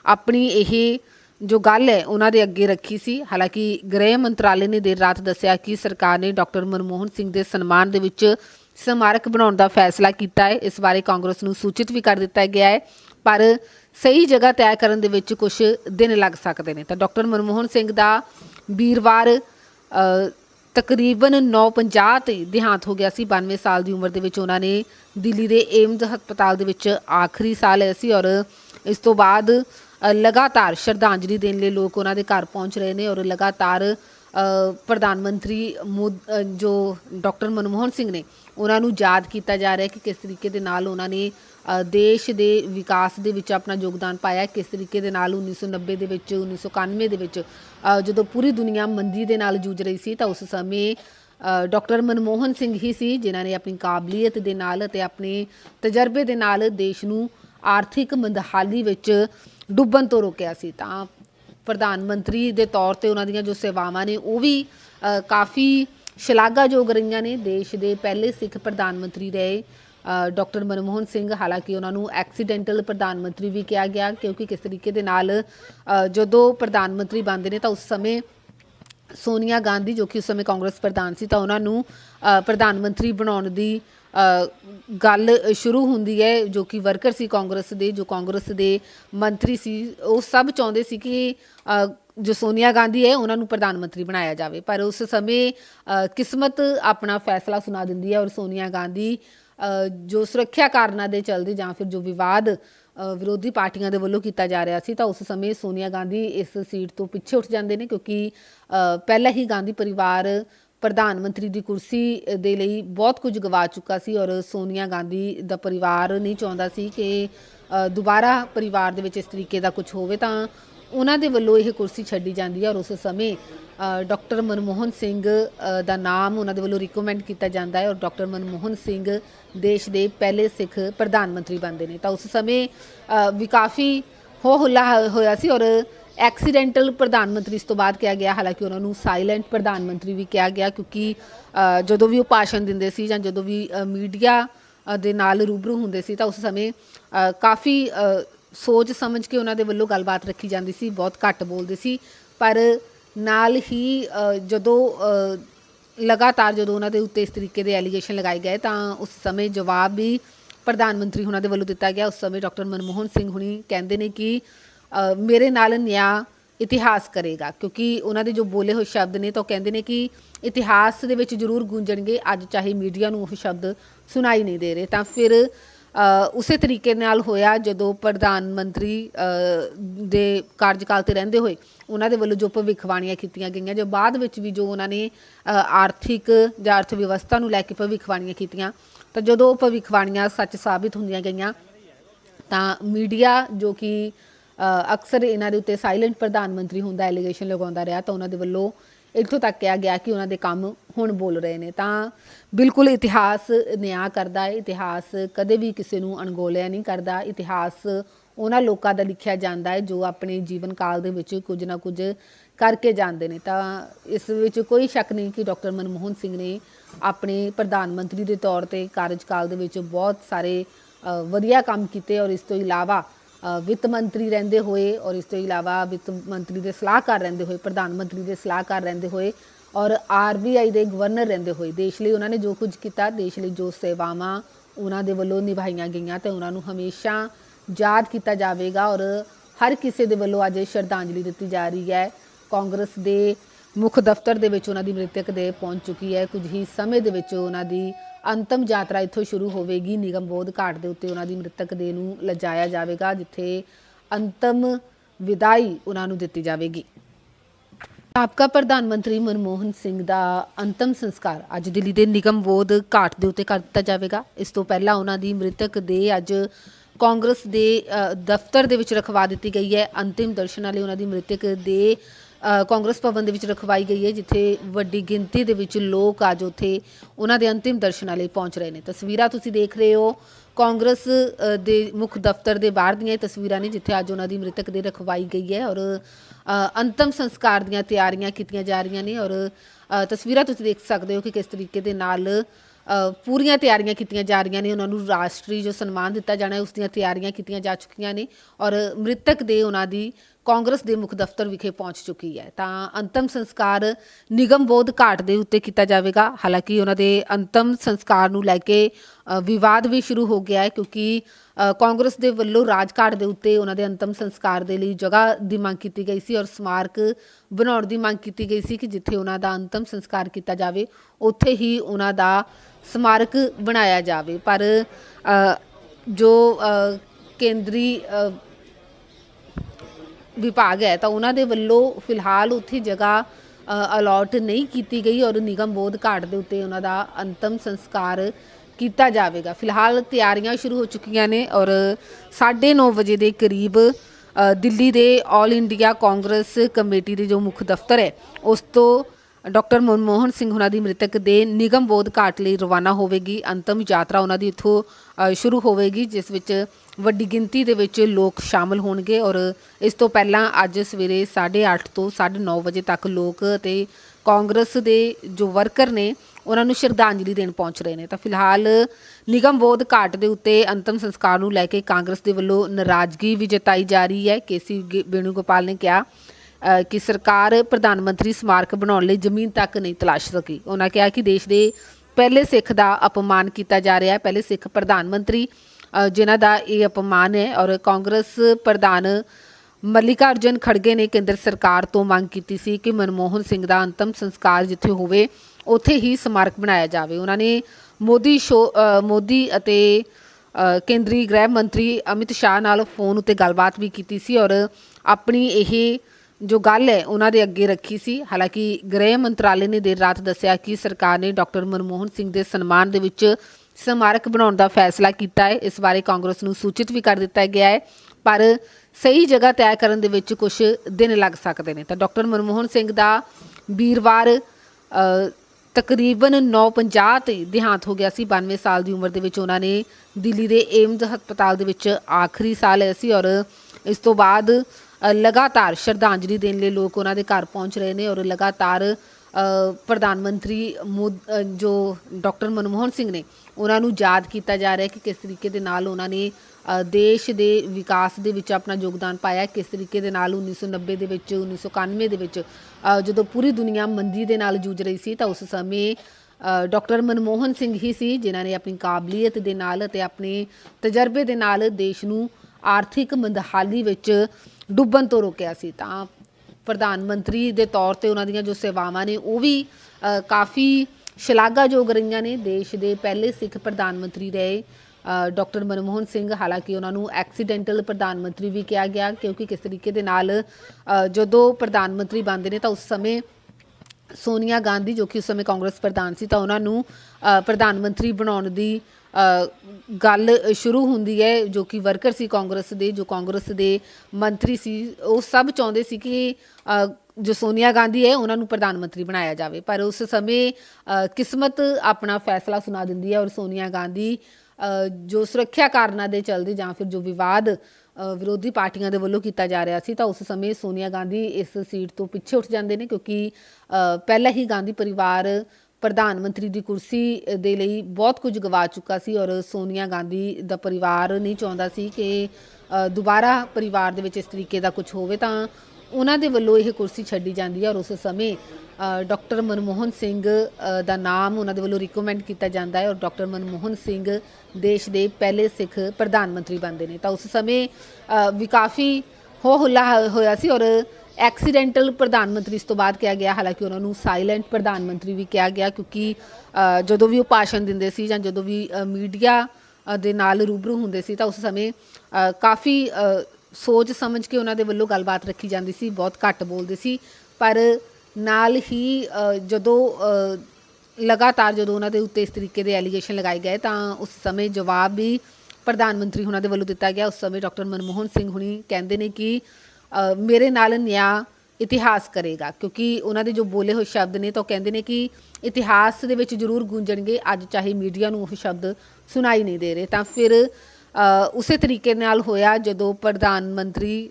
ਆਪਣੀ ਇਹ ਜੋ ਗੱਲ ਹੈ, ਉਹਨਾਂ ਦੇ ਅੱਗੇ ਰੱਖੀ ਸੀ। ਹਾਲਾਂਕਿ ਗ੍ਰਹਿ ਮੰਤਰਾਲੇ ਨੇ ਦੇਰ ਰਾਤ ਦੱਸਿਆ ਕਿ ਸਰਕਾਰ ਨੇ ਡਾਕਟਰ ਮਨਮੋਹਨ ਸਿੰਘ ਦੇ ਸਨਮਾਨ ਦੇ ਵਿੱਚ ਸਮਾਰਕ ਬਣਾਉਣ ਦਾ ਫੈਸਲਾ ਕੀਤਾ ਹੈ। ਇਸ ਬਾਰੇ ਕਾਂਗਰਸ ਨੂੰ ਸੂਚਿਤ ਵੀ ਕਰ ਦਿੱਤਾ ਗਿਆ ਹੈ। ਪਰ ਸਹੀ ਜਗ੍ਹਾ ਤੈਅ ਕਰਨ ਦੇ ਵਿੱਚ ਕੁਝ ਦਿਨ ਲੱਗ ਸਕਦੇ ਨੇ। ਤਾਂ ਡਾਕਟਰ ਮਨਮੋਹਨ ਸਿੰਘ ਦਾ ਵੀਰਵਾਰ ਅ, ਤਕਰੀਬਨ 9:50 ਤੇ ਦੇਹਾਂਤ ਹੋ ਗਿਆ ਸੀ। 92 ਸਾਲ ਦੀ ਉਮਰ ਦੇ ਵਿੱਚ ਉਹਨਾਂ ਨੇ ਦਿੱਲੀ ਦੇ ਏਮਜ਼ ਹਸਪਤਾਲ ਦੇ ਵਿੱਚ ਆਖਰੀ ਸਾਹ ਲਿਆ ਸੀ ਔਰ ਇਸ ਤੋਂ ਬਾਅਦ ਲਗਾਤਾਰ ਸ਼ਰਧਾਂਜਲੀ ਦੇਣ ਲਈ ਲੋਕ ਉਹਨਾਂ ਦੇ ਘਰ ਪਹੁੰਚ ਰਹੇ ਨੇ ਔਰ ਲਗਾਤਾਰ ਪ੍ਰਧਾਨ ਮੰਤਰੀ ਮੋਦ- ਜੋ ਡਾਕਟਰ ਮਨਮੋਹਨ ਸਿੰਘ ਨੇ ਉਹਨਾਂ ਨੂੰ ਯਾਦ ਕੀਤਾ ਜਾ ਰਿਹਾ ਹੈ ਕਿ ਕਿਸ ਤਰੀਕੇ ਦੇ ਨਾਲ ਉਹਨਾਂ ਨੇ ਦੇਸ਼ ਦੇ ਵਿਕਾਸ ਦੇ ਵਿੱਚ ਆਪਣਾ ਯੋਗਦਾਨ ਪਾਇਆ ਕਿਸ ਤਰੀਕੇ ਦੇ ਨਾਲ 1990 ਦੇ ਵਿੱਚ 1991 ਦੇ ਵਿੱਚ ਜਦੋਂ ਪੂਰੀ ਦੁਨੀਆ ਮੰਦੀ ਦੇ ਨਾਲ ਜੂਝ ਰਹੀ ਸੀ ਤਾਂ ਉਸ ਸਮੇਂ ਅ, ਡਾਕਟਰ ਮਨਮੋਹਨ ਸਿੰਘ ਹੀ ਸੀ ਜਿਨ੍ਹਾਂ ਨੇ ਆਪਣੀ ਕਾਬਲੀਅਤ ਦੇ ਨਾਲ ਅਤੇ ਆਪਣੇ ਤਜਰਬੇ ਦੇ ਨਾਲ ਦੇਸ਼ ਨੂੰ ਆਰਥਿਕ ਮੰਦਹਾਲੀ ਵਿੱਚ ਡੁੱਬਣ ਤੋਂ ਰੋਕਿਆ ਸੀ। ਤਾਂ ਪ੍ਰਧਾਨ ਮੰਤਰੀ ਦੇ ਤੌਰ ਤੇ ਉਹਨਾਂ ਦੀਆਂ ਜੋ ਸੇਵਾਵਾਂ ਨੇ ਉਹ ਵੀ ਕਾਫੀ ਸ਼ਲਾਘਾਯੋਗ ਰਹੀਆਂ ਨੇ। ਦੇਸ਼ ਦੇ ਪਹਿਲੇ ਸਿੱਖ ਪ੍ਰਧਾਨ ਮੰਤਰੀ ਰਹੇ ਅ, ਡਾਕਟਰ ਮਨਮੋਹਨ ਸਿੰਘ। ਹਾਲਾਂਕਿ ਉਹਨਾਂ ਨੂੰ ਐਕਸੀਡੈਂਟਲ ਪ੍ਰਧਾਨ ਮੰਤਰੀ ਵੀ ਕਿਹਾ ਗਿਆ ਕਿਉਂਕਿ ਕਿਸ ਤਰੀਕੇ ਦੇ ਨਾਲ ਜਦੋਂ ਪ੍ਰਧਾਨ ਮੰਤਰੀ ਬਣਦੇ ਨੇ ਤਾਂ ਉਸ ਸਮੇਂ ਸੋਨੀਆ ਗਾਂਧੀ ਜੋ ਕਿ ਉਸ ਸਮੇਂ ਕਾਂਗਰਸ ਪ੍ਰਧਾਨ ਸੀ ਤਾਂ ਉਹਨਾਂ ਨੂੰ ਪ੍ਰਧਾਨ ਮੰਤਰੀ ਬਣਾਉਣ ਦੀ ਗੱਲ ਸ਼ੁਰੂ ਹੁੰਦੀ ਹੈ ਜੋ ਕਿ ਵਰਕਰ ਸੀ ਕਾਂਗਰਸ ਦੇ, ਜੋ ਕਾਂਗਰਸ ਦੇ ਮੰਤਰੀ ਸੀ, ਉਹ ਸਭ ਚਾਹੁੰਦੇ ਸੀ ਕਿ ਜੋ ਸੋਨੀਆ ਗਾਂਧੀ ਹੈ ਉਹਨਾਂ ਨੂੰ ਪ੍ਰਧਾਨ ਮੰਤਰੀ ਬਣਾਇਆ ਜਾਵੇ। ਪਰ ਉਸ ਸਮੇਂ ਕਿਸਮਤ ਆਪਣਾ ਫੈਸਲਾ ਸੁਣਾ ਦਿੰਦੀ ਹੈ ਔਰ ਸੋਨੀਆ ਗਾਂਧੀ ਜੋ ਸੁਰੱਖਿਆ ਕਾਰਨਾਂ ਦੇ ਚਲਦੇ ਜਾਂ ਫਿਰ ਜੋ ਵਿਵਾਦ ਵਿਰੋਧੀ ਪਾਰਟੀਆਂ ਦੇ ਵੱਲੋਂ ਕੀਤਾ ਜਾ ਰਿਹਾ ਸੀ, ਤਾਂ ਉਸ ਸਮੇਂ ਸੋਨੀਆ ਗਾਂਧੀ ਇਸ ਸੀਟ ਤੋਂ ਪਿੱਛੇ ਉੱਠ ਜਾਂਦੇ ਨੇ ਕਿਉਂਕਿ ਪਹਿਲਾਂ ਹੀ ਗਾਂਧੀ ਪਰਿਵਾਰ ਪ੍ਰਧਾਨ ਮੰਤਰੀ ਦੀ ਕੁਰਸੀ ਦੇ ਲਈ ਬਹੁਤ ਕੁਝ ਗਵਾ ਚੁੱਕਾ ਸੀ ਔਰ ਸੋਨੀਆ ਗਾਂਧੀ ਦਾ ਪਰਿਵਾਰ ਨਹੀਂ ਚਾਹੁੰਦਾ ਸੀ ਕਿ ਦੁਬਾਰਾ ਪਰਿਵਾਰ ਦੇ ਵਿੱਚ ਇਸ ਤਰੀਕੇ ਦਾ ਕੁਝ ਹੋਵੇ ਤਾਂ ਉਹਨਾਂ ਦੇ ਵੱਲੋਂ ਇਹ ਕੁਰਸੀ ਛੱਡੀ ਜਾਂਦੀ ਹੈ ਔਰ ਉਸ ਸਮੇਂ ਅ, ਡਾਕਟਰ ਮਨਮੋਹਨ ਸਿੰਘ ਦਾ ਨਾਮ ਉਹਨਾਂ ਦੇ ਵੱਲੋਂ ਰਿਕਮੈਂਡ ਕੀਤਾ ਜਾਂਦਾ ਹੈ ਔਰ ਡਾਕਟਰ ਮਨਮੋਹਨ ਸਿੰਘ ਦੇਸ਼ ਦੇ ਪਹਿਲੇ ਸਿੱਖ ਪ੍ਰਧਾਨ ਮੰਤਰੀ ਬਣਦੇ ਨੇ। ਤਾਂ ਉਸ ਸਮੇਂ ਵੀ ਕਾਫੀ ਹੋ ਹੁੱਲਾ ਹੋਇਆ ਸੀ ਔਰ ਐਕਸੀਡੈਂਟਲ ਪ੍ਰਧਾਨ ਮੰਤਰੀ ਇਸ ਤੋਂ ਬਾਅਦ ਕਿਹਾ ਗਿਆ, ਹਾਲਾਂਕਿ ਉਹਨਾਂ ਨੂੰ ਸਾਇਲੈਂਟ ਪ੍ਰਧਾਨ ਮੰਤਰੀ ਵੀ ਕਿਹਾ ਗਿਆ ਕਿਉਂਕਿ ਜਦੋਂ ਵੀ ਉਹ ਭਾਸ਼ਣ ਦਿੰਦੇ ਸੀ ਜਾਂ ਜਦੋਂ ਵੀ ਮੀਡੀਆ ਦੇ ਨਾਲ ਰੂਬਰੂ ਹੁੰਦੇ ਸੀ ਤਾਂ ਉਸ ਸਮੇਂ ਕਾਫੀ ਸੋਚ ਸਮਝ ਕੇ ਉਹਨਾਂ ਦੇ ਵੱਲੋਂ ਗੱਲਬਾਤ ਰੱਖੀ ਜਾਂਦੀ ਸੀ, ਬਹੁਤ ਘੱਟ ਬੋਲਦੇ ਸੀ। ਪਰ ਨਾਲ ਹੀ ਜਦੋਂ ਲਗਾਤਾਰ ਜਦੋਂ ਉਹਨਾਂ ਦੇ ਉੱਤੇ ਇਸ ਤਰੀਕੇ ਦੇ ਐਲੀਗੇਸ਼ਨ ਲਗਾਏ ਗਏ ਤਾਂ ਉਸ ਸਮੇਂ ਜਵਾਬ ਵੀ ਪ੍ਰਧਾਨ ਮੰਤਰੀ ਉਹਨਾਂ ਦੇ ਵੱਲੋਂ ਦਿੱਤਾ ਗਿਆ। ਉਸ ਸਮੇਂ ਡਾਕਟਰ ਮਨਮੋਹਨ ਸਿੰਘ ਹੁਣੀ ਕਹਿੰਦੇ ਨੇ ਕਿ ਮੇਰੇ ਨਾਲ ਨਿਆਂ ਇਤਿਹਾਸ ਕਰੇਗਾ, ਕਿਉਂਕਿ ਉਹਨਾਂ ਦੇ ਜੋ ਬੋਲੇ ਹੋਏ ਸ਼ਬਦ ਨੇ ਤਾਂ ਉਹ ਕਹਿੰਦੇ ਨੇ ਕਿ ਇਤਿਹਾਸ ਦੇ ਵਿੱਚ ਜ਼ਰੂਰ ਗੂੰਜਣਗੇ, ਅੱਜ ਚਾਹੇ ਮੀਡੀਆ ਨੂੰ ਉਹ ਸ਼ਬਦ ਸੁਣਾਈ ਨਹੀਂ ਦੇ ਰਹੇ। ਤਾਂ ਫਿਰ ਉਸੇ ਤਰੀਕੇ ਨਾਲ ਹੋਇਆ, ਜਦੋਂ ਪ੍ਰਧਾਨ ਮੰਤਰੀ ਦੇ ਕਾਰਜਕਾਲ ਤੇ ਰਹਿੰਦੇ ਹੋਏ ਉਹਨਾਂ ਦੇ ਵੱਲੋਂ ਜੋ ਭਵਿੱਖਬਾਣੀਆਂ ਕੀਤੀਆਂ ਗਈਆਂ, ਜੋ ਬਾਅਦ ਵਿੱਚ ਵੀ ਜੋ ਉਹਨਾਂ ਨੇ ਆਰਥਿਕ ਜਾਂ ਅਰਥ ਵਿਵਸਥਾ ਨੂੰ ਲੈ ਕੇ ਭਵਿੱਖਬਾਣੀਆਂ ਕੀਤੀਆਂ, ਤਾਂ ਜਦੋਂ ਉਹ ਭਵਿੱਖਬਾਣੀਆਂ ਸੱਚ ਸਾਬਿਤ ਹੁੰਦੀਆਂ ਗਈਆਂ, ਤਾਂ ਮੀਡੀਆ ਜੋ ਕਿ ਅਕਸਰ ਇਹਨਾਂ ਦੇ ਉੱਤੇ ਸਾਇਲੈਂਟ ਪ੍ਰਧਾਨ ਮੰਤਰੀ ਹੁੰਦਾ ਐਲੀਗੇਸ਼ਨ ਲਗਾਉਂਦਾ ਰਿਹਾ ਤਾਂ ਉਹਨਾਂ ਦੇ ਵੱਲੋਂ ਇੱਥੋਂ ਤੱਕ ਕਿਹਾ ਗਿਆ ਕਿ ਉਹਨਾਂ ਦੇ ਕੰਮ ਹੁਣ ਬੋਲ ਰਹੇ ਨੇ। ਤਾਂ ਬਿਲਕੁਲ ਇਤਿਹਾਸ ਨਿਆਂ ਕਰਦਾ ਹੈ, ਇਤਿਹਾਸ ਕਦੇ ਵੀ ਕਿਸੇ ਨੂੰ ਅਣਗੋਲਿਆ ਨਹੀਂ ਕਰਦਾ। ਇਤਿਹਾਸ ਉਹਨਾਂ ਲੋਕਾਂ ਦਾ ਲਿਖਿਆ ਜਾਂਦਾ ਹੈ ਜੋ ਆਪਣੇ ਜੀਵਨ ਕਾਲ ਦੇ ਵਿੱਚ ਕੁਝ ਨਾ ਕੁਝ ਕਰਕੇ ਜਾਂਦੇ ਨੇ। ਤਾਂ ਇਸ ਵਿੱਚ ਕੋਈ ਸ਼ੱਕ ਨਹੀਂ ਕਿ ਡਾਕਟਰ ਮਨਮੋਹਨ ਸਿੰਘ ਨੇ ਆਪਣੇ ਪ੍ਰਧਾਨ ਮੰਤਰੀ ਦੇ ਤੌਰ ਤੇ ਕਾਰਜਕਾਲ ਦੇ ਵਿੱਚ ਬਹੁਤ ਸਾਰੇ ਵਧੀਆ ਕੰਮ ਕੀਤੇ ਔਰ ਇਸ ਤੋਂ ਇਲਾਵਾ ਵਿੱਤ ਮੰਤਰੀ ਰਹਿੰਦੇ ਹੋਏ ਔਰ ਇਸ ਤੋਂ ਇਲਾਵਾ ਵਿੱਤ ਮੰਤਰੀ ਦੇ ਸਲਾਹਕਾਰ ਰਹਿੰਦੇ ਹੋਏ, ਪ੍ਰਧਾਨ ਮੰਤਰੀ ਦੇ ਸਲਾਹਕਾਰ ਰਹਿੰਦੇ ਹੋਏ ਔਰ ਆਰਬੀਆਈ ਦੇ ਗਵਰਨਰ ਰਹਿੰਦੇ ਹੋਏ, ਦੇਸ਼ ਲਈ ਉਹਨਾਂ ਨੇ ਜੋ ਕੁਝ ਕੀਤਾ, ਦੇਸ਼ ਲਈ ਜੋ ਸੇਵਾਵਾਂ ਉਹਨਾਂ ਦੇ ਵੱਲੋਂ ਨਿਭਾਈਆਂ ਗਈਆਂ ਤੇ ਉਹਨਾਂ ਨੂੰ ਹਮੇਸ਼ਾ ਯਾਦ ਕੀਤਾ ਜਾਵੇਗਾ ਔਰ ਹਰ ਕਿਸੇ ਦੇ ਵੱਲੋਂ ਅੱਜ ਸ਼ਰਧਾਂਜਲੀ ਦਿੱਤੀ ਜਾ ਰਹੀ ਹੈ। ਕਾਂਗਰਸ ਦੇ ਮੁੱਖ ਦਫ਼ਤਰ ਦੇ ਵਿੱਚ ਉਹਨਾਂ ਦੀ ਮ੍ਰਿਤਕ ਦੇ ਪਹੁੰਚ ਚੁੱਕੀ ਹੈ। ਕੁਝ ਹੀ ਸਮੇਂ ਦੇ ਵਿੱਚ ਉਹਨਾਂ ਦੀ ਅੰਤਮ ਯਾਤਰਾ ਇੱਥੋਂ ਸ਼ੁਰੂ ਹੋਵੇਗੀ। ਨਿਗਮ ਬੋਧ ਘਾਟ ਦੇ ਉੱਤੇ ਉਹਨਾਂ ਦੀ ਮ੍ਰਿਤਕ ਦੇਹ ਨੂੰ ਲਿਜਾਇਆ ਜਾਵੇਗਾ ਜਿੱਥੇ ਅੰਤਮ ਵਿਦਾਈ ਉਹਨਾਂ ਨੂੰ ਦਿੱਤੀ ਜਾਵੇਗੀ। ਸਾਬਕਾ ਪ੍ਰਧਾਨ ਮੰਤਰੀ ਮਨਮੋਹਨ ਸਿੰਘ ਦਾ ਅੰਤਮ ਸੰਸਕਾਰ ਅੱਜ ਦਿੱਲੀ ਦੇ ਨਿਗਮ ਬੋਧ ਘਾਟ ਦੇ ਉੱਤੇ ਕਰ ਦਿੱਤਾ ਜਾਵੇਗਾ। ਇਸ ਤੋਂ ਪਹਿਲਾਂ ਉਹਨਾਂ ਦੀ ਮ੍ਰਿਤਕ ਦੇਹ ਅੱਜ ਕਾਂਗਰਸ ਦੇ ਅ, ਦਫ਼ਤਰ ਦੇ ਵਿੱਚ ਰਖਵਾ ਦਿੱਤੀ ਗਈ ਹੈ। ਅੰਤਿਮ ਦਰਸ਼ਨਾਂ ਲਈ ਉਹਨਾਂ ਦੀ ਮ੍ਰਿਤਕ ਦੇ ਕਾਂਗਰਸ ਭਵਨ ਦੇ ਵਿੱਚ ਰਖਵਾਈ ਗਈ ਹੈ, ਜਿੱਥੇ ਵੱਡੀ ਗਿਣਤੀ ਦੇ ਵਿੱਚ ਲੋਕ ਅੱਜ ਉੱਥੇ ਉਹਨਾਂ ਦੇ ਅੰਤਿਮ ਦਰਸ਼ਨਾਂ ਲਈ ਪਹੁੰਚ ਰਹੇ ਨੇ। ਤਸਵੀਰਾਂ ਤੁਸੀਂ ਦੇਖ ਰਹੇ ਹੋ, ਕਾਂਗਰਸ ਦੇ ਮੁੱਖ ਦਫ਼ਤਰ ਦੇ ਬਾਹਰ ਦੀਆਂ ਇਹ ਤਸਵੀਰਾਂ ਨੇ, ਜਿੱਥੇ ਅੱਜ ਉਹਨਾਂ ਦੀ ਮ੍ਰਿਤਕ ਦੇ ਰਖਵਾਈ ਗਈ ਹੈ ਔਰ ਅੰਤਮ ਸੰਸਕਾਰ ਦੀਆਂ ਤਿਆਰੀਆਂ ਕੀਤੀਆਂ ਜਾ ਰਹੀਆਂ ਨੇ ਔਰ ਤਸਵੀਰਾਂ ਤੁਸੀਂ ਦੇਖ ਸਕਦੇ ਹੋ ਕਿ ਕਿਸ ਤਰੀਕੇ ਦੇ ਨਾਲ ਪੂਰੀਆਂ ਤਿਆਰੀਆਂ ਕੀਤੀਆਂ ਜਾ ਰਹੀਆਂ ਨੇ, ਉਹਨਾਂ ਨੂੰ ਰਾਸ਼ਟਰੀ ਜੋ ਸਨਮਾਨ ਦਿੱਤਾ ਜਾਣਾ ਹੈ, ਉਸ ਦੀਆਂ ਤਿਆਰੀਆਂ ਕੀਤੀਆਂ ਜਾ ਚੁੱਕੀਆਂ ਨੇ ਔਰ ਮ੍ਰਿਤਕ ਦੇ ਉਹਨਾਂ ਦੀ ਕਾਂਗਰਸ ਦੇ ਮੁੱਖ ਦਫ਼ਤਰ ਵਿਖੇ ਪਹੁੰਚ ਚੁੱਕੀ ਹੈ। ਤਾਂ ਅੰਤਮ ਸੰਸਕਾਰ ਨਿਗਮ ਬੋਧ ਘਾਟ ਦੇ ਉੱਤੇ ਕੀਤਾ ਜਾਵੇਗਾ। ਹਾਲਾਂਕਿ ਉਹਨਾਂ ਦੇ ਅੰਤਮ ਸੰਸਕਾਰ ਨੂੰ ਲੈ ਕੇ ਵਿਵਾਦ ਵੀ ਸ਼ੁਰੂ ਹੋ ਗਿਆ ਹੈ ਕਿਉਂਕਿ ਕਾਂਗਰਸ ਦੇ ਵੱਲੋਂ ਰਾਜਘਾਟ ਦੇ ਉੱਤੇ ਉਹਨਾਂ ਦੇ ਅੰਤਮ ਸੰਸਕਾਰ ਦੇ ਲਈ ਜਗ੍ਹਾ ਦੀ ਮੰਗ ਕੀਤੀ ਗਈ ਸੀ ਔਰ ਸਮਾਰਕ ਬਣਾਉਣ ਦੀ ਮੰਗ ਕੀਤੀ ਗਈ ਸੀ ਕਿ ਜਿੱਥੇ ਉਹਨਾਂ ਦਾ ਅੰਤਮ ਸੰਸਕਾਰ ਕੀਤਾ ਜਾਵੇ, ਉੱਥੇ ਹੀ ਉਹਨਾਂ ਦਾ ਸਮਾਰਕ ਬਣਾਇਆ ਜਾਵੇ। ਪਰ ਜੋ ਕੇਂਦਰੀ ਵਿਭਾਗ ਹੈ, ਤਾਂ ਉਹਨਾਂ ਦੇ ਵੱਲੋਂ ਫਿਲਹਾਲ ਉੱਥੇ ਜਗ੍ਹਾ ਅਲਾਟ ਨਹੀਂ ਕੀਤੀ ਗਈ ਔਰ ਨਿਗਮ ਬੋਧ ਘਾਟ ਦੇ ਉੱਤੇ ਉਹਨਾਂ ਦਾ ਅੰਤਮ ਸੰਸਕਾਰ ਕੀਤਾ ਜਾਵੇਗਾ। ਫਿਲਹਾਲ ਤਿਆਰੀਆਂ ਸ਼ੁਰੂ ਹੋ ਚੁੱਕੀਆਂ ਨੇ ਔਰ 9:30 ਵਜੇ ਦੇ ਕਰੀਬ ਦਿੱਲੀ ਦੇ ਆਲ ਇੰਡੀਆ ਕਾਂਗਰਸ ਕਮੇਟੀ ਦੇ ਜੋ ਮੁੱਖ ਦਫ਼ਤਰ ਹੈ, ਉਸ ਤੋਂ ਡਾਕਟਰ ਮਨਮੋਹਨ ਸਿੰਘ ਉਹਨਾਂ ਦੀ ਮ੍ਰਿਤਕ ਦੇ ਨਿਗਮ ਬੋਧ ਘਾਟ ਲਈ ਰਵਾਨਾ ਹੋਵੇਗੀ। ਅੰਤਮ ਯਾਤਰਾ ਉਹਨਾਂ ਦੀ ਇੱਥੋਂ ਸ਼ੁਰੂ ਹੋਵੇਗੀ, ਜਿਸ ਵਿੱਚ ਵੱਡੀ ਗਿਣਤੀ ਦੇ ਵਿੱਚ ਲੋਕ ਸ਼ਾਮਲ ਹੋਣਗੇ ਔਰ ਇਸ ਤੋਂ ਪਹਿਲਾਂ ਅੱਜ ਸਵੇਰੇ 8:30 ਤੋਂ 9:30 ਵਜੇ ਤੱਕ ਲੋਕ ਤੇ ਕਾਂਗਰਸ ਦੇ ਜੋ ਵਰਕਰ ਨੇ, ਉਹਨਾਂ ਨੂੰ ਸ਼ਰਧਾਂਜਲੀ ਦੇਣ ਪਹੁੰਚ ਰਹੇ ਨੇ। ਤਾਂ ਫਿਲਹਾਲ ਨਿਗਮ ਬੋਧ ਘਾਟ ਦੇ ਉੱਤੇ ਅੰਤਮ ਸੰਸਕਾਰ ਨੂੰ ਲੈ ਕੇ ਕਾਂਗਰਸ ਦੇ ਵੱਲੋਂ ਨਾਰਾਜ਼ਗੀ ਵੀ ਜਤਾਈ ਜਾ ਰਹੀ ਹੈ। ਕੇਸੀ ਗੇ- ਵੇਣੂਗੋਪਾਲ ਨੇ ਕਿਹਾ ਕਿ ਸਰਕਾਰ ਪ੍ਰਧਾਨ ਮੰਤਰੀ ਸਮਾਰਕ ਬਣਾਉਣ ਲਈ ਜ਼ਮੀਨ ਤੱਕ ਨਹੀਂ ਤਲਾਸ਼ ਸਕੀ। ਉਹਨਾਂ ਕਿਹਾ ਕਿ ਦੇਸ਼ ਦੇ ਪਹਿਲੇ ਸਿੱਖ ਦਾ ਅਪਮਾਨ ਕੀਤਾ ਜਾ ਰਿਹਾ ਹੈ। ਪਹਿਲੇ ਸਿੱਖ ਪ੍ਰਧਾਨ ਮੰਤਰੀ ਜਿਨ੍ਹਾਂ ਦਾ ਇਹ ਅਪਮਾਨ ਹੈ ਔਰ ਕਾਂਗਰਸ ਪ੍ਰਧਾਨ ਮੱਲਿਕਾਰਜੁਨ ਖੜਗੇ ਨੇ ਕੇਂਦਰ ਸਰਕਾਰ ਤੋਂ ਮੰਗ ਕੀਤੀ ਸੀ ਕਿ ਮਨਮੋਹਨ ਸਿੰਘ ਦਾ ਅੰਤਮ ਸੰਸਕਾਰ ਜਿੱਥੇ ਹੋਵੇ, ਉੱਥੇ ਹੀ ਸਮਾਰਕ ਬਣਾਇਆ ਜਾਵੇ। ਉਹਨਾਂ ਨੇ ਮੋਦੀ ਸ਼ੋ ਮੋਦੀ ਅਤੇ ਕੇਂਦਰੀ ਗ੍ਰਹਿ ਮੰਤਰੀ ਅਮਿਤ ਸ਼ਾਹ ਨਾਲ ਫੋਨ ਉੱਤੇ ਗੱਲਬਾਤ ਵੀ ਕੀਤੀ ਸੀ ਔਰ ਆਪਣੀ ਇਹ ਜੋ ਗੱਲ ਹੈ, ਉਹਨਾਂ ਦੇ ਅੱਗੇ ਰੱਖੀ ਸੀ। ਹਾਲਾਂਕਿ ਗ੍ਰਹਿ ਮੰਤਰਾਲੇ ਨੇ ਦੇਰ ਰਾਤ ਦੱਸਿਆ ਕਿ ਸਰਕਾਰ ਨੇ ਡਾਕਟਰ ਮਨਮੋਹਨ ਸਿੰਘ ਦੇ ਸਨਮਾਨ ਦੇ ਵਿੱਚ ਸਮਾਰਕ ਬਣਾਉਣ ਦਾ ਫੈਸਲਾ ਕੀਤਾ ਹੈ। ਇਸ ਬਾਰੇ ਕਾਂਗਰਸ ਨੂੰ ਸੂਚਿਤ ਵੀ ਕਰ ਦਿੱਤਾ ਗਿਆ ਹੈ। ਪਰ ਸਹੀ ਜਗ੍ਹਾ ਤੈਅ ਕਰਨ ਦੇ ਵਿੱਚ ਕੁਝ ਦਿਨ ਲੱਗ ਸਕਦੇ ਨੇ। ਤਾਂ ਡਾਕਟਰ ਮਨਮੋਹਨ ਸਿੰਘ ਦਾ ਵੀਰਵਾਰ ਅ, ਤਕਰੀਬਨ 9:50 ਤੇ ਦੇਹਾਂਤ ਹੋ ਗਿਆ ਸੀ। 92 ਸਾਲ ਦੀ ਉਮਰ ਦੇ ਵਿੱਚ ਉਹਨਾਂ ਨੇ ਦਿੱਲੀ ਦੇ ਏਮਜ਼ ਹਸਪਤਾਲ ਦੇ ਵਿੱਚ ਆਖਰੀ ਸਾਹ ਲਿਆ ਸੀ ਔਰ ਇਸ ਤੋਂ ਬਾਅਦ ਲਗਾਤਾਰ ਸ਼ਰਧਾਂਜਲੀ ਦੇਣ ਲਈ ਲੋਕ ਉਹਨਾਂ ਦੇ ਘਰ ਪਹੁੰਚ ਰਹੇ ਨੇ ਔਰ ਲਗਾਤਾਰ ਪ੍ਰਧਾਨ ਮੰਤਰੀ ਮੋਦ- ਜੋ ਡਾਕਟਰ ਮਨਮੋਹਨ ਸਿੰਘ ਨੇ ਉਹਨਾਂ ਨੂੰ ਯਾਦ ਕੀਤਾ ਜਾ ਰਿਹਾ ਹੈ ਕਿ ਕਿਸ ਤਰੀਕੇ ਦੇ ਨਾਲ ਉਹਨਾਂ ਨੇ ਦੇਸ਼ ਦੇ ਵਿਕਾਸ ਦੇ ਵਿੱਚ ਆਪਣਾ ਯੋਗਦਾਨ ਪਾਇਆ ਕਿਸ ਤਰੀਕੇ ਦੇ ਨਾਲ 1990 ਦੇ ਵਿੱਚ 1991 ਦੇ ਵਿੱਚ ਜਦੋਂ ਪੂਰੀ ਦੁਨੀਆ ਮੰਦੀ ਦੇ ਨਾਲ ਜੂਝ ਰਹੀ ਸੀ ਤਾਂ ਉਸ ਸਮੇਂ ਅ, ਡਾਕਟਰ ਮਨਮੋਹਨ ਸਿੰਘ ਹੀ ਸੀ ਜਿਨ੍ਹਾਂ ਨੇ ਆਪਣੀ ਕਾਬਲੀਅਤ ਦੇ ਨਾਲ ਅਤੇ ਆਪਣੇ ਤਜਰਬੇ ਦੇ ਨਾਲ ਦੇਸ਼ ਨੂੰ ਆਰਥਿਕ ਮੰਦਹਾਲੀ ਵਿੱਚ ਡੁੱਬਣ ਤੋਂ ਰੋਕਿਆ ਸੀ। ਤਾਂ ਪ੍ਰਧਾਨ ਮੰਤਰੀ ਦੇ ਤੌਰ ਤੇ ਉਹਨਾਂ ਦੀਆਂ ਜੋ ਸੇਵਾਵਾਂ ਨੇ ਉਹ ਵੀ ਕਾਫੀ ਸ਼ਲਾਘਾਯੋਗ ਰਹੀਆਂ ਨੇ। ਦੇਸ਼ ਦੇ ਪਹਿਲੇ ਸਿੱਖ ਪ੍ਰਧਾਨ ਮੰਤਰੀ ਰਹੇ ਅ, ਡਾਕਟਰ ਮਨਮੋਹਨ ਸਿੰਘ। ਹਾਲਾਂਕਿ ਉਹਨਾਂ ਨੂੰ ਐਕਸੀਡੈਂਟਲ ਪ੍ਰਧਾਨ ਮੰਤਰੀ ਵੀ ਕਿਹਾ ਗਿਆ ਕਿਉਂਕਿ ਕਿਸ ਤਰੀਕੇ ਦੇ ਨਾਲ ਜਦੋਂ ਪ੍ਰਧਾਨ ਮੰਤਰੀ ਬਣਦੇ ਨੇ ਤਾਂ ਉਸ ਸਮੇਂ ਸੋਨੀਆ ਗਾਂਧੀ ਜੋ ਕਿ ਉਸ ਸਮੇਂ ਕਾਂਗਰਸ ਪ੍ਰਧਾਨ ਸੀ ਤਾਂ ਉਹਨਾਂ ਨੂੰ ਪ੍ਰਧਾਨ ਮੰਤਰੀ ਬਣਾਉਣ ਦੀ ਗੱਲ ਸ਼ੁਰੂ ਹੁੰਦੀ ਹੈ ਜੋ ਕਿ ਵਰਕਰ ਸੀ ਕਾਂਗਰਸ ਦੇ, ਜੋ ਕਾਂਗਰਸ ਦੇ ਮੰਤਰੀ ਸੀ, ਉਹ ਸਭ ਚਾਹੁੰਦੇ ਸੀ ਕਿ ਜੋ ਸੋਨੀਆ ਗਾਂਧੀ ਹੈ ਉਹਨਾਂ ਨੂੰ ਪ੍ਰਧਾਨ ਮੰਤਰੀ ਬਣਾਇਆ ਜਾਵੇ। ਪਰ ਉਸ ਸਮੇਂ ਕਿਸਮਤ ਆਪਣਾ ਫੈਸਲਾ ਸੁਣਾ ਦਿੰਦੀ ਹੈ ਔਰ ਸੋਨੀਆ ਗਾਂਧੀ ਜੋ ਸੁਰੱਖਿਆ ਕਾਰਨਾਂ ਦੇ ਚਲਦੇ ਜਾਂ ਫਿਰ ਜੋ ਵਿਵਾਦ ਵਿਰੋਧੀ ਪਾਰਟੀਆਂ ਦੇ ਵੱਲੋਂ ਕੀਤਾ ਜਾ ਰਿਹਾ ਸੀ, ਤਾਂ ਉਸ ਸਮੇਂ ਸੋਨੀਆ ਗਾਂਧੀ ਇਸ ਸੀਟ ਤੋਂ ਪਿੱਛੇ ਉੱਠ ਜਾਂਦੇ ਨੇ ਕਿਉਂਕਿ ਪਹਿਲਾਂ ਹੀ ਗਾਂਧੀ ਪਰਿਵਾਰ ਪ੍ਰਧਾਨ ਮੰਤਰੀ ਦੀ ਕੁਰਸੀ ਦੇ ਲਈ ਬਹੁਤ ਕੁਝ ਗਵਾ ਚੁੱਕਾ ਸੀ ਔਰ ਸੋਨੀਆ ਗਾਂਧੀ ਦਾ ਪਰਿਵਾਰ ਨਹੀਂ ਚਾਹੁੰਦਾ ਸੀ ਕਿ ਦੁਬਾਰਾ ਪਰਿਵਾਰ ਦੇ ਵਿੱਚ ਇਸ ਤਰੀਕੇ ਦਾ ਕੁਝ ਹੋਵੇ ਤਾਂ ਉਹਨਾਂ ਦੇ ਵੱਲੋਂ ਇਹ ਕੁਰਸੀ ਛੱਡੀ ਜਾਂਦੀ ਹੈ ਔਰ ਉਸ ਸਮੇਂ ਅ, ਡਾਕਟਰ ਮਨਮੋਹਨ ਸਿੰਘ ਦਾ ਨਾਮ ਉਹਨਾਂ ਦੇ ਵੱਲੋਂ ਰਿਕਮੈਂਡ ਕੀਤਾ ਜਾਂਦਾ ਹੈ ਔਰ ਡਾਕਟਰ ਮਨਮੋਹਨ ਸਿੰਘ ਦੇਸ਼ ਦੇ ਪਹਿਲੇ ਸਿੱਖ ਪ੍ਰਧਾਨ ਮੰਤਰੀ ਬਣਦੇ ਨੇ। ਤਾਂ ਉਸ ਸਮੇਂ ਵੀ ਕਾਫੀ ਹੋ ਹੁੱਲਾ ਹੋਇਆ ਸੀ ਔਰ ਐਕਸੀਡੈਂਟਲ ਪ੍ਰਧਾਨ ਮੰਤਰੀ ਇਸ ਤੋਂ ਬਾਅਦ ਕਿਹਾ ਗਿਆ, ਹਾਲਾਂਕਿ ਉਹਨਾਂ ਨੂੰ ਸਾਇਲੈਂਟ ਪ੍ਰਧਾਨ ਮੰਤਰੀ ਵੀ ਕਿਹਾ ਗਿਆ ਕਿਉਂਕਿ ਜਦੋਂ ਵੀ ਉਹ ਭਾਸ਼ਣ ਦਿੰਦੇ ਸੀ ਜਾਂ ਜਦੋਂ ਵੀ ਮੀਡੀਆ ਦੇ ਨਾਲ ਰੂਬਰੂ ਹੁੰਦੇ ਸੀ ਤਾਂ ਉਸ ਸਮੇਂ ਕਾਫੀ ਸੋਚ ਸਮਝ ਕੇ ਉਹਨਾਂ ਦੇ ਵੱਲੋਂ ਗੱਲਬਾਤ ਰੱਖੀ ਜਾਂਦੀ ਸੀ, ਬਹੁਤ ਘੱਟ ਬੋਲਦੇ ਸੀ। ਪਰ ਨਾਲ ਹੀ ਜਦੋਂ ਲਗਾਤਾਰ ਜਦੋਂ ਉਹਨਾਂ ਦੇ ਉੱਤੇ ਇਸ ਤਰੀਕੇ ਦੇ ਐਲੀਗੇਸ਼ਨ ਲਗਾਏ ਗਏ ਤਾਂ ਉਸ ਸਮੇਂ ਜਵਾਬ ਵੀ ਪ੍ਰਧਾਨ ਮੰਤਰੀ ਉਹਨਾਂ ਦੇ ਵੱਲੋਂ ਦਿੱਤਾ ਗਿਆ। ਉਸ ਸਮੇਂ ਡਾਕਟਰ ਮਨਮੋਹਨ ਸਿੰਘ ਹੁਣੀ ਕਹਿੰਦੇ ਨੇ ਕਿ ਮੇਰੇ ਨਾਲ ਨਿਆਂ ਇਤਿਹਾਸ ਕਰੇਗਾ, ਕਿਉਂਕਿ ਉਹਨਾਂ ਦੇ ਜੋ ਬੋਲੇ ਹੋਏ ਸ਼ਬਦ ਨੇ ਤਾਂ ਉਹ ਕਹਿੰਦੇ ਨੇ ਕਿ ਇਤਿਹਾਸ ਦੇ ਵਿੱਚ ਜ਼ਰੂਰ ਗੂੰਜਣਗੇ, ਅੱਜ ਚਾਹੇ ਮੀਡੀਆ ਨੂੰ ਉਹ ਸ਼ਬਦ ਸੁਣਾਈ ਨਹੀਂ ਦੇ ਰਹੇ। ਤਾਂ ਫਿਰ ਉਸੇ ਤਰੀਕੇ ਨਾਲ ਹੋਇਆ ਜਦੋਂ ਪ੍ਰਧਾਨ ਮੰਤਰੀ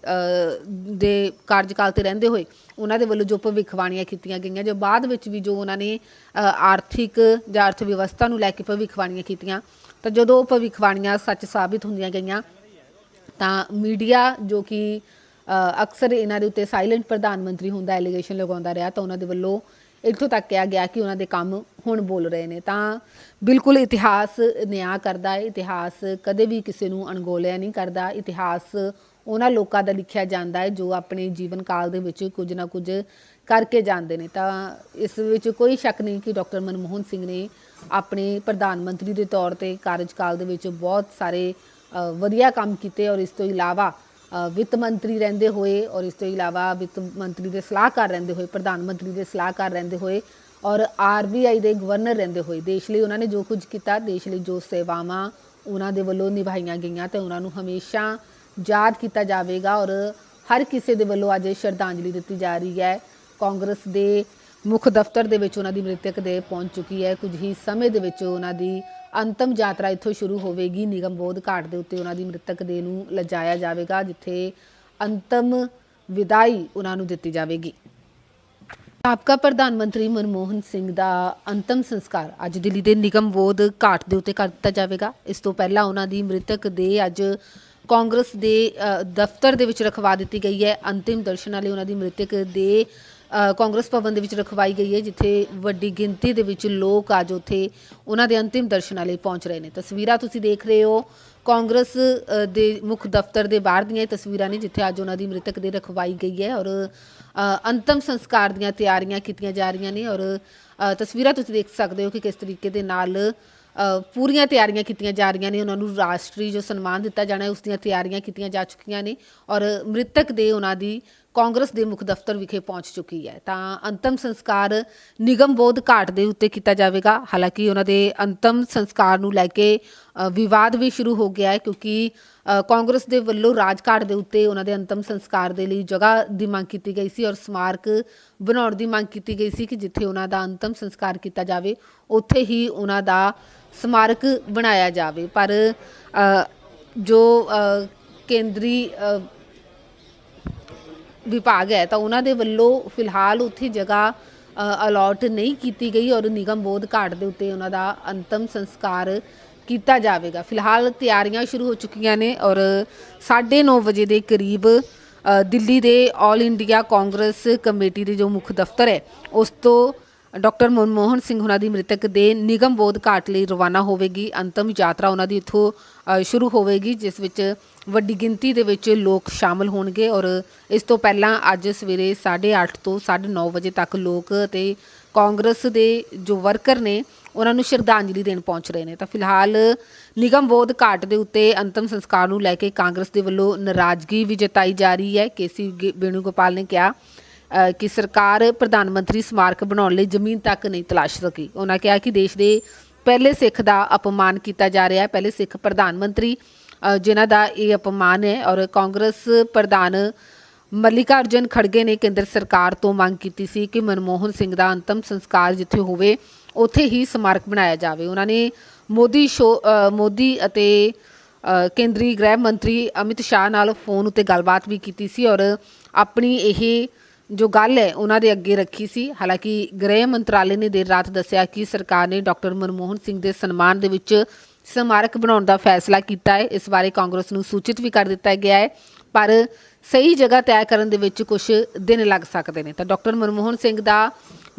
ਦੇ ਕਾਰਜਕਾਲ ਤੇ ਰਹਿੰਦੇ ਹੋਏ ਉਹਨਾਂ ਦੇ ਵੱਲੋਂ ਜੋ ਭਵਿੱਖਬਾਣੀਆਂ ਕੀਤੀਆਂ ਗਈਆਂ ਜੋ ਬਾਅਦ ਵਿੱਚ ਵੀ ਜੋ ਉਹਨਾਂ ਨੇ ਆਰਥਿਕ ਜਾਂ ਅਰਥ ਵਿਵਸਥਾ ਨੂੰ ਲੈ ਕੇ ਭਵਿੱਖਬਾਣੀਆਂ ਕੀਤੀਆਂ, ਤਾਂ ਜਦੋਂ ਉਹ ਭਵਿੱਖਬਾਣੀਆਂ ਸੱਚ ਸਾਬਿਤ ਹੁੰਦੀਆਂ ਗਈਆਂ, ਤਾਂ ਮੀਡੀਆ ਜੋ ਕਿ ਅਕਸਰ ਇਹਨਾਂ ਦੇ ਉੱਤੇ ਸਾਇਲੈਂਟ ਪ੍ਰਧਾਨ ਮੰਤਰੀ ਹੁੰਦਾ ਐਲੀਗੇਸ਼ਨ ਲਗਾਉਂਦਾ ਰਿਹਾ ਤਾਂ ਉਹਨਾਂ ਦੇ ਵੱਲੋਂ ਇੱਥੋਂ ਤੱਕ ਕਿਹਾ ਗਿਆ ਕਿ ਉਹਨਾਂ ਦੇ ਕੰਮ ਹੁਣ ਬੋਲ ਰਹੇ ਨੇ। ਤਾਂ ਬਿਲਕੁਲ ਇਤਿਹਾਸ ਨਿਆਂ ਕਰਦਾ ਹੈ, ਇਤਿਹਾਸ ਕਦੇ ਵੀ ਕਿਸੇ ਨੂੰ ਅਣਗੋਲਿਆ ਨਹੀਂ ਕਰਦਾ। ਇਤਿਹਾਸ ਉਹਨਾਂ ਲੋਕਾਂ ਦਾ ਲਿਖਿਆ ਜਾਂਦਾ ਹੈ ਜੋ ਆਪਣੇ ਜੀਵਨ ਕਾਲ ਦੇ ਵਿੱਚ ਕੁਝ ਨਾ ਕੁਝ ਕਰਕੇ ਜਾਂਦੇ ਨੇ। ਤਾਂ ਇਸ ਵਿੱਚ ਕੋਈ ਸ਼ੱਕ ਨਹੀਂ ਕਿ ਡਾਕਟਰ ਮਨਮੋਹਨ ਸਿੰਘ ਨੇ ਆਪਣੇ ਪ੍ਰਧਾਨ ਮੰਤਰੀ ਦੇ ਤੌਰ ਤੇ ਕਾਰਜਕਾਲ ਦੇ ਵਿੱਚ ਬਹੁਤ ਸਾਰੇ ਵਧੀਆ ਕੰਮ ਕੀਤੇ ਔਰ ਇਸ ਤੋਂ ਇਲਾਵਾ ਵਿੱਤ ਮੰਤਰੀ ਰਹਿੰਦੇ ਹੋਏ ਔਰ ਇਸ ਤੋਂ ਇਲਾਵਾ ਵਿੱਤ ਮੰਤਰੀ ਦੇ ਸਲਾਹਕਾਰ ਰਹਿੰਦੇ ਹੋਏ, ਪ੍ਰਧਾਨ ਮੰਤਰੀ ਦੇ ਸਲਾਹਕਾਰ ਰਹਿੰਦੇ ਹੋਏ ਔਰ ਆਰਬੀਆਈ ਦੇ ਗਵਰਨਰ ਰਹਿੰਦੇ ਹੋਏ, ਦੇਸ਼ ਲਈ ਉਹਨਾਂ ਨੇ ਜੋ ਕੁਝ ਕੀਤਾ, ਦੇਸ਼ ਲਈ ਜੋ ਸੇਵਾਵਾਂ ਉਹਨਾਂ ਦੇ ਵੱਲੋਂ ਨਿਭਾਈਆਂ ਗਈਆਂ ਤੇ ਉਹਨਾਂ ਨੂੰ ਹਮੇਸ਼ਾ ਯਾਦ ਕੀਤਾ ਜਾਵੇਗਾ ਔਰ ਹਰ ਕਿਸੇ ਦੇ ਵੱਲੋਂ ਅੱਜ ਸ਼ਰਧਾਂਜਲੀ ਦਿੱਤੀ ਜਾ ਰਹੀ ਹੈ। ਕਾਂਗਰਸ ਦੇ ਮੁੱਖ ਦਫ਼ਤਰ ਦੇ ਵਿੱਚ ਉਹਨਾਂ ਦੀ ਮ੍ਰਿਤਕ ਦੇ ਪਹੁੰਚ ਚੁੱਕੀ ਹੈ। ਕੁਝ ਹੀ ਸਮੇਂ ਦੇ ਵਿੱਚ ਉਹਨਾਂ ਦੀ ਅੰਤਮ ਯਾਤਰਾ ਇੱਥੋਂ ਸ਼ੁਰੂ ਹੋਵੇਗੀ। ਨਿਗਮ ਬੋਧ ਘਾਟ ਦੇ ਉੱਤੇ ਉਹਨਾਂ ਦੀ ਮ੍ਰਿਤਕ ਦੇਹ ਨੂੰ ਲਿਜਾਇਆ ਜਾਵੇਗਾ ਜਿੱਥੇ ਅੰਤਮ ਵਿਦਾਈ ਉਹਨਾਂ ਨੂੰ ਦਿੱਤੀ ਜਾਵੇਗੀ। ਸਾਬਕਾ ਪ੍ਰਧਾਨ ਮੰਤਰੀ ਮਨਮੋਹਨ ਸਿੰਘ ਦਾ ਅੰਤਮ ਸੰਸਕਾਰ ਅੱਜ ਦਿੱਲੀ ਦੇ ਨਿਗਮ ਬੋਧ ਘਾਟ ਦੇ ਉੱਤੇ ਕਰ ਦਿੱਤਾ ਜਾਵੇਗਾ। ਇਸ ਤੋਂ ਪਹਿਲਾਂ ਉਹਨਾਂ ਦੀ ਮ੍ਰਿਤਕ ਦੇਹ ਅੱਜ ਕਾਂਗਰਸ ਦੇ ਅ, ਦਫ਼ਤਰ ਦੇ ਵਿੱਚ ਰਖਵਾ ਦਿੱਤੀ ਗਈ ਹੈ। ਅੰਤਿਮ ਦਰਸ਼ਨਾਂ ਲਈ ਉਹਨਾਂ ਦੀ ਮ੍ਰਿਤਕ ਦੇ ਕਾਂਗਰਸ ਭਵਨ ਦੇ ਵਿੱਚ ਰਖਵਾਈ ਗਈ ਹੈ, ਜਿੱਥੇ ਵੱਡੀ ਗਿਣਤੀ ਦੇ ਵਿੱਚ ਲੋਕ ਅੱਜ ਉੱਥੇ ਉਹਨਾਂ ਦੇ ਅੰਤਿਮ ਦਰਸ਼ਨਾਂ ਲਈ ਪਹੁੰਚ ਰਹੇ ਨੇ। ਤਸਵੀਰਾਂ ਤੁਸੀਂ ਦੇਖ ਰਹੇ ਹੋ, ਕਾਂਗਰਸ ਦੇ ਮੁੱਖ ਦਫ਼ਤਰ ਦੇ ਬਾਹਰ ਦੀਆਂ ਇਹ ਤਸਵੀਰਾਂ ਨੇ, ਜਿੱਥੇ ਅੱਜ ਉਹਨਾਂ ਦੀ ਮ੍ਰਿਤਕ ਦੇ ਰਖਵਾਈ ਗਈ ਹੈ ਔਰ ਅੰਤਮ ਸੰਸਕਾਰ ਦੀਆਂ ਤਿਆਰੀਆਂ ਕੀਤੀਆਂ ਜਾ ਰਹੀਆਂ ਨੇ ਔਰ ਤਸਵੀਰਾਂ ਤੁਸੀਂ ਦੇਖ ਸਕਦੇ ਹੋ ਕਿ ਕਿਸ ਤਰੀਕੇ ਦੇ ਨਾਲ ਪੂਰੀਆਂ ਤਿਆਰੀਆਂ ਕੀਤੀਆਂ ਜਾ ਰਹੀਆਂ ਨੇ, ਉਹਨਾਂ ਨੂੰ ਰਾਸ਼ਟਰੀ ਜੋ ਸਨਮਾਨ ਦਿੱਤਾ ਜਾਣਾ ਹੈ, ਉਸ ਦੀਆਂ ਤਿਆਰੀਆਂ ਕੀਤੀਆਂ ਜਾ ਚੁੱਕੀਆਂ ਨੇ ਔਰ ਮ੍ਰਿਤਕ ਦੇ ਉਹਨਾਂ ਦੀ ਕਾਂਗਰਸ ਦੇ ਮੁੱਖ ਦਫ਼ਤਰ ਵਿਖੇ ਪਹੁੰਚ ਚੁੱਕੀ ਹੈ। ਤਾਂ ਅੰਤਮ ਸੰਸਕਾਰ ਨਿਗਮ ਬੋਧ ਘਾਟ ਦੇ ਉੱਤੇ ਕੀਤਾ ਜਾਵੇਗਾ। ਹਾਲਾਂਕਿ ਉਹਨਾਂ ਦੇ ਅੰਤਮ ਸੰਸਕਾਰ ਨੂੰ ਲੈ ਕੇ ਵਿਵਾਦ ਵੀ ਸ਼ੁਰੂ ਹੋ ਗਿਆ ਹੈ ਕਿਉਂਕਿ ਕਾਂਗਰਸ ਦੇ ਵੱਲੋਂ ਰਾਜਘਾਟ ਦੇ ਉੱਤੇ ਉਹਨਾਂ ਦੇ ਅੰਤਮ ਸੰਸਕਾਰ ਦੇ ਲਈ ਜਗ੍ਹਾ ਦੀ ਮੰਗ ਕੀਤੀ ਗਈ ਸੀ ਔਰ ਸਮਾਰਕ ਬਣਾਉਣ ਦੀ ਮੰਗ ਕੀਤੀ ਗਈ ਸੀ ਕਿ ਜਿੱਥੇ ਉਹਨਾਂ ਦਾ ਅੰਤਮ ਸੰਸਕਾਰ ਕੀਤਾ ਜਾਵੇ, ਉੱਥੇ ਹੀ ਉਹਨਾਂ ਦਾ ਸਮਾਰਕ ਬਣਾਇਆ ਜਾਵੇ, ਪਰ ਜੋ ਕੇਂਦਰੀ ਵਿਭਾਗ ਹੈ, ਤਾਂ ਉਹਨਾਂ ਦੇ ਵੱਲੋਂ ਫਿਲਹਾਲ ਉੱਥੇ ਜਗ੍ਹਾ ਅਲਾਟ ਨਹੀਂ ਕੀਤੀ ਗਈ ਔਰ ਨਿਗਮ ਬੋਧ ਘਾਟ ਦੇ ਉੱਤੇ ਉਹਨਾਂ ਦਾ ਅੰਤਮ ਸੰਸਕਾਰ ਕੀਤਾ ਜਾਵੇਗਾ। ਫਿਲਹਾਲ ਤਿਆਰੀਆਂ ਸ਼ੁਰੂ ਹੋ ਚੁੱਕੀਆਂ ਨੇ ਔਰ 9:30 ਵਜੇ ਦੇ ਕਰੀਬ ਦਿੱਲੀ ਦੇ 올 ਇੰਡੀਆ ਕਾਂਗਰਸ ਕਮੇਟੀ ਦੇ ਜੋ ਮੁੱਖ ਦਫ਼ਤਰ ਹੈ, ਉਸ ਤੋਂ ਡਾਕਟਰ ਮਨਮੋਹਨ ਸਿੰਘ ਉਹਨਾਂ ਦੀ ਮ੍ਰਿਤਕ ਦੇ ਨਿਗਮ ਬੋਧ ਘਾਟ ਲਈ ਰਵਾਨਾ ਹੋਵੇਗੀ। ਅੰਤਮ ਯਾਤਰਾ ਉਹਨਾਂ ਦੀ ਇੱਥੋਂ ਸ਼ੁਰੂ ਹੋਵੇਗੀ, ਜਿਸ ਵਿੱਚ ਵੱਡੀ ਗਿਣਤੀ ਦੇ ਵਿੱਚ ਲੋਕ ਸ਼ਾਮਲ ਹੋਣਗੇ ਔਰ ਇਸ ਤੋਂ ਪਹਿਲਾਂ ਅੱਜ ਸਵੇਰੇ 8:30 ਤੋਂ 9:30 ਵਜੇ ਤੱਕ ਲੋਕ ਤੇ ਕਾਂਗਰਸ ਦੇ ਜੋ ਵਰਕਰ ਨੇ, ਉਹਨਾਂ ਨੂੰ ਸ਼ਰਧਾਂਜਲੀ ਦੇਣ ਪਹੁੰਚ ਰਹੇ ਨੇ। ਤਾਂ ਫਿਲਹਾਲ ਨਿਗਮ ਬੋਧ ਘਾਟ ਦੇ ਉੱਤੇ ਅੰਤਮ ਸੰਸਕਾਰ ਨੂੰ ਲੈ ਕੇ ਕਾਂਗਰਸ ਦੇ ਵੱਲੋਂ ਨਾਰਾਜ਼ਗੀ ਵੀ ਜਤਾਈ ਜਾ ਰਹੀ ਹੈ। ਕੇਸੀ ਗੇ- ਵੇਣੂਗੋਪਾਲ ਨੇ ਕਿਹਾ ਕਿ ਸਰਕਾਰ ਪ੍ਰਧਾਨ ਮੰਤਰੀ ਸਮਾਰਕ ਬਣਾਉਣ ਲਈ ਜ਼ਮੀਨ ਤੱਕ ਨਹੀਂ ਤਲਾਸ਼ ਸਕੀ। ਉਹਨਾਂ ਕਿਹਾ ਕਿ ਦੇਸ਼ ਦੇ ਪਹਿਲੇ ਸਿੱਖ ਦਾ ਅਪਮਾਨ ਕੀਤਾ ਜਾ ਰਿਹਾ ਹੈ। ਪਹਿਲੇ ਸਿੱਖ ਪ੍ਰਧਾਨ ਮੰਤਰੀ ਜਿਨ੍ਹਾਂ ਦਾ ਇਹ ਅਪਮਾਨ ਹੈ ਔਰ ਕਾਂਗਰਸ ਪ੍ਰਧਾਨ ਮੱਲਿਕਾ ਮੱਲਿਕਾਰਜਨ ਖੜਗੇ ਨੇ ਕੇਂਦਰ ਸਰਕਾਰ ਤੋਂ ਮੰਗ ਕੀਤੀ ਸੀ ਕਿ ਮਨਮੋਹਨ ਸਿੰਘ ਦਾ ਅੰਤਮ ਸੰਸਕਾਰ ਜਿੱਥੇ ਹੋਵੇ, ਉੱਥੇ ਹੀ ਸਮਾਰਕ ਬਣਾਇਆ ਜਾਵੇ। ਉਹਨਾਂ ਨੇ ਮੋਦੀ ਸ਼ੋ ਮੋਦੀ ਅਤੇ ਕੇਂਦਰੀ ਗ੍ਰਹਿ ਮੰਤਰੀ ਅਮਿਤ ਸ਼ਾਹ ਨਾਲ ਫੋਨ ਉੱਤੇ ਗੱਲਬਾਤ ਵੀ ਕੀਤੀ ਸੀ ਔਰ ਆਪਣੀ ਇਹ ਜੋ ਗੱਲ ਹੈ ਉਹਨਾਂ ਦੇ ਅੱਗੇ ਰੱਖੀ ਸੀ। ਹਾਲਾਂਕਿ ਗ੍ਰਹਿ ਮੰਤਰਾਲੇ ਨੇ ਦੇਰ ਰਾਤ ਦੱਸਿਆ ਕਿ ਸਰਕਾਰ ਨੇ ਡਾਕਟਰ ਮਨਮੋਹਨ ਸਿੰਘ ਦੇ ਸਨਮਾਨ ਦੇ ਵਿੱਚ ਸਮਾਰਕ ਬਣਾਉਣ ਦਾ ਫੈਸਲਾ ਕੀਤਾ ਹੈ। ਇਸ ਬਾਰੇ ਕਾਂਗਰਸ ਨੂੰ ਸੂਚਿਤ ਵੀ ਕਰ ਦਿੱਤਾ ਗਿਆ ਹੈ ਪਰ ਸਹੀ ਜਗ੍ਹਾ ਤੈਅ ਕਰਨ ਦੇ ਵਿੱਚ ਕੁਝ ਦਿਨ ਲੱਗ ਸਕਦੇ ਨੇ। ਤਾਂ ਡਾਕਟਰ ਮਨਮੋਹਨ ਸਿੰਘ ਦਾ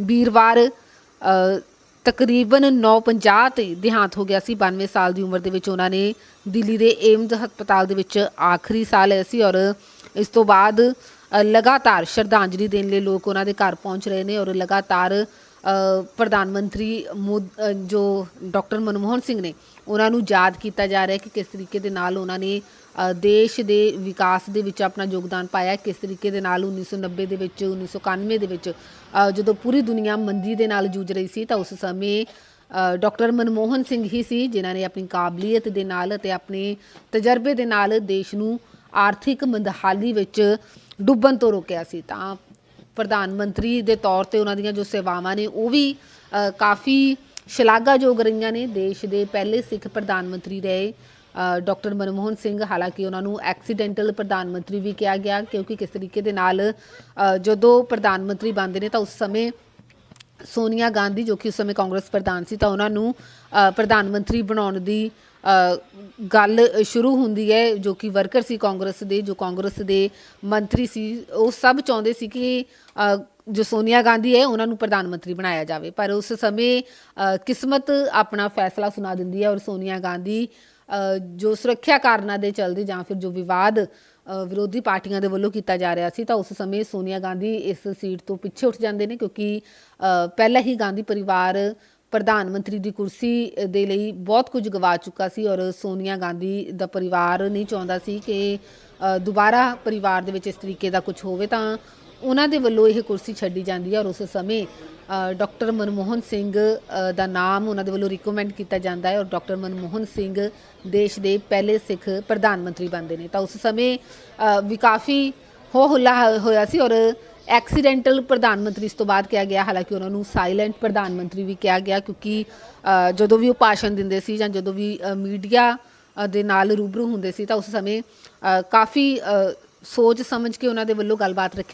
ਵੀਰਵਾਰ ਅ, ਤਕਰੀਬਨ 9:50 ਤੇ ਦੇਹਾਂਤ ਹੋ ਗਿਆ ਸੀ। 92 ਸਾਲ ਦੀ ਉਮਰ ਦੇ ਵਿੱਚ ਉਹਨਾਂ ਨੇ ਦਿੱਲੀ ਦੇ ਏਮਜ਼ ਹਸਪਤਾਲ ਦੇ ਵਿੱਚ ਆਖਰੀ ਸਾਹ ਲਿਆ ਸੀ ਔਰ ਇਸ ਤੋਂ ਬਾਅਦ ਲਗਾਤਾਰ ਸ਼ਰਧਾਂਜਲੀ ਦੇਣ ਲਈ ਲੋਕ ਉਹਨਾਂ ਦੇ ਘਰ ਪਹੁੰਚ ਰਹੇ ਨੇ ਔਰ ਲਗਾਤਾਰ ਪ੍ਰਧਾਨ ਮੰਤਰੀ ਮੋਦ- ਜੋ ਡਾਕਟਰ ਮਨਮੋਹਨ ਸਿੰਘ ਨੇ ਉਹਨਾਂ ਨੂੰ ਯਾਦ ਕੀਤਾ ਜਾ ਰਿਹਾ ਹੈ ਕਿ ਕਿਸ ਤਰੀਕੇ ਦੇ ਨਾਲ ਉਹਨਾਂ ਨੇ ਦੇਸ਼ ਦੇ ਵਿਕਾਸ ਦੇ ਵਿੱਚ ਆਪਣਾ ਯੋਗਦਾਨ ਪਾਇਆ ਕਿਸ ਤਰੀਕੇ ਦੇ ਨਾਲ 1990 ਦੇ ਵਿੱਚ 1991 ਦੇ ਵਿੱਚ ਜਦੋਂ ਪੂਰੀ ਦੁਨੀਆ ਮੰਦੀ ਦੇ ਨਾਲ ਜੂਝ ਰਹੀ ਸੀ ਤਾਂ ਉਸ ਸਮੇਂ ਅ, ਡਾਕਟਰ ਮਨਮੋਹਨ ਸਿੰਘ ਹੀ ਸੀ ਜਿਨ੍ਹਾਂ ਨੇ ਆਪਣੀ ਕਾਬਲੀਅਤ ਦੇ ਨਾਲ ਅਤੇ ਆਪਣੇ ਤਜਰਬੇ ਦੇ ਨਾਲ ਦੇਸ਼ ਨੂੰ ਆਰਥਿਕ ਮੰਦਹਾਲੀ ਵਿੱਚ ਡੁੱਬਣ ਤੋਂ ਰੋਕਿਆ ਸੀ। ਤਾਂ ਪ੍ਰਧਾਨ ਮੰਤਰੀ ਦੇ ਤੌਰ ਤੇ ਉਹਨਾਂ ਦੀਆਂ ਜੋ ਸੇਵਾਵਾਂ ਨੇ ਉਹ ਵੀ ਕਾਫੀ ਸ਼ਲਾਘਾਯੋਗ ਰਹੀਆਂ ਨੇ। ਦੇਸ਼ ਦੇ ਪਹਿਲੇ ਸਿੱਖ ਪ੍ਰਧਾਨ ਮੰਤਰੀ ਰਹੇ ਅ, ਡਾਕਟਰ ਮਨਮੋਹਨ ਸਿੰਘ। ਹਾਲਾਂਕਿ ਉਹਨਾਂ ਨੂੰ ਐਕਸੀਡੈਂਟਲ ਪ੍ਰਧਾਨ ਮੰਤਰੀ ਵੀ ਕਿਹਾ ਗਿਆ ਕਿਉਂਕਿ ਕਿਸ ਤਰੀਕੇ ਦੇ ਨਾਲ ਜਦੋਂ ਪ੍ਰਧਾਨ ਮੰਤਰੀ ਬਣਦੇ ਨੇ ਤਾਂ ਉਸ ਸਮੇਂ ਸੋਨੀਆ ਗਾਂਧੀ ਜੋ ਕਿ ਉਸ ਸਮੇਂ ਕਾਂਗਰਸ ਪ੍ਰਧਾਨ ਸੀ ਤਾਂ ਉਹਨਾਂ ਨੂੰ ਪ੍ਰਧਾਨ ਮੰਤਰੀ ਬਣਾਉਣ ਦੀ ਗੱਲ ਸ਼ੁਰੂ ਹੁੰਦੀ ਹੈ ਜੋ ਕਿ ਵਰਕਰ ਸੀ ਕਾਂਗਰਸ ਦੇ, ਜੋ ਕਾਂਗਰਸ ਦੇ ਮੰਤਰੀ ਸੀ, ਉਹ ਸਭ ਚਾਹੁੰਦੇ ਸੀ ਕਿ ਜੋ ਸੋਨੀਆ ਗਾਂਧੀ ਹੈ ਉਹਨਾਂ ਨੂੰ ਪ੍ਰਧਾਨ ਮੰਤਰੀ ਬਣਾਇਆ ਜਾਵੇ। ਪਰ ਉਸ ਸਮੇਂ ਕਿਸਮਤ ਆਪਣਾ ਫੈਸਲਾ ਸੁਣਾ ਦਿੰਦੀ ਹੈ ਔਰ ਸੋਨੀਆ ਗਾਂਧੀ ਜੋ ਸੁਰੱਖਿਆ ਕਾਰਨਾਂ ਦੇ ਚਲਦੇ ਜਾਂ ਫਿਰ ਜੋ ਵਿਵਾਦ ਵਿਰੋਧੀ ਪਾਰਟੀਆਂ ਦੇ ਵੱਲੋਂ ਕੀਤਾ ਜਾ ਰਿਹਾ ਸੀ, ਤਾਂ ਉਸ ਸਮੇਂ ਸੋਨੀਆ ਗਾਂਧੀ ਇਸ ਸੀਟ ਤੋਂ ਪਿੱਛੇ ਉੱਠ ਜਾਂਦੇ ਨੇ ਕਿਉਂਕਿ ਪਹਿਲਾਂ ਹੀ ਗਾਂਧੀ ਪਰਿਵਾਰ ਪ੍ਰਧਾਨ ਮੰਤਰੀ ਦੀ ਕੁਰਸੀ ਦੇ ਲਈ ਬਹੁਤ ਕੁਝ ਗਵਾ ਚੁੱਕਾ ਸੀ ਔਰ ਸੋਨੀਆ ਗਾਂਧੀ ਦਾ ਪਰਿਵਾਰ ਨਹੀਂ ਚਾਹੁੰਦਾ ਸੀ ਕਿ ਦੁਬਾਰਾ ਪਰਿਵਾਰ ਦੇ ਵਿੱਚ ਇਸ ਤਰੀਕੇ ਦਾ ਕੁਝ ਹੋਵੇ ਤਾਂ ਉਹਨਾਂ ਦੇ ਵੱਲੋਂ ਇਹ ਕੁਰਸੀ ਛੱਡੀ ਜਾਂਦੀ ਹੈ ਔਰ ਉਸ ਸਮੇਂ ਅ, ਡਾਕਟਰ ਮਨਮੋਹਨ ਸਿੰਘ ਦਾ ਨਾਮ ਉਹਨਾਂ ਦੇ ਵੱਲੋਂ ਰਿਕਮੈਂਡ ਕੀਤਾ ਜਾਂਦਾ ਹੈ ਔਰ ਡਾਕਟਰ ਮਨਮੋਹਨ ਸਿੰਘ ਦੇਸ਼ ਦੇ ਪਹਿਲੇ ਸਿੱਖ ਪ੍ਰਧਾਨ ਮੰਤਰੀ ਬਣਦੇ ਨੇ। ਤਾਂ ਉਸ ਸਮੇਂ ਵੀ ਕਾਫੀ ਹੋ ਹੁੱਲਾ ਹੋਇਆ ਸੀ ਔਰ ਐਕਸੀਡੈਂਟਲ ਪ੍ਰਧਾਨ ਮੰਤਰੀ ਇਸ ਤੋਂ ਬਾਅਦ ਕਿਹਾ ਗਿਆ, ਹਾਲਾਂਕਿ ਉਹਨਾਂ ਨੂੰ ਸਾਇਲੈਂਟ ਪ੍ਰਧਾਨ ਮੰਤਰੀ ਵੀ ਕਿਹਾ ਗਿਆ ਕਿਉਂਕਿ ਜਦੋਂ ਵੀ ਉਹ ਭਾਸ਼ਣ ਦਿੰਦੇ ਸੀ ਜਾਂ ਜਦੋਂ ਵੀ ਮੀਡੀਆ ਦੇ ਨਾਲ ਰੂਬਰੂ ਹੁੰਦੇ ਸੀ ਤਾਂ ਉਸ ਸਮੇਂ ਕਾਫੀ ਸੋਚ ਸਮਝ ਕੇ ਉਹਨਾਂ ਦੇ ਵੱਲੋਂ ਗੱਲਬਾਤ ਰੱਖੀ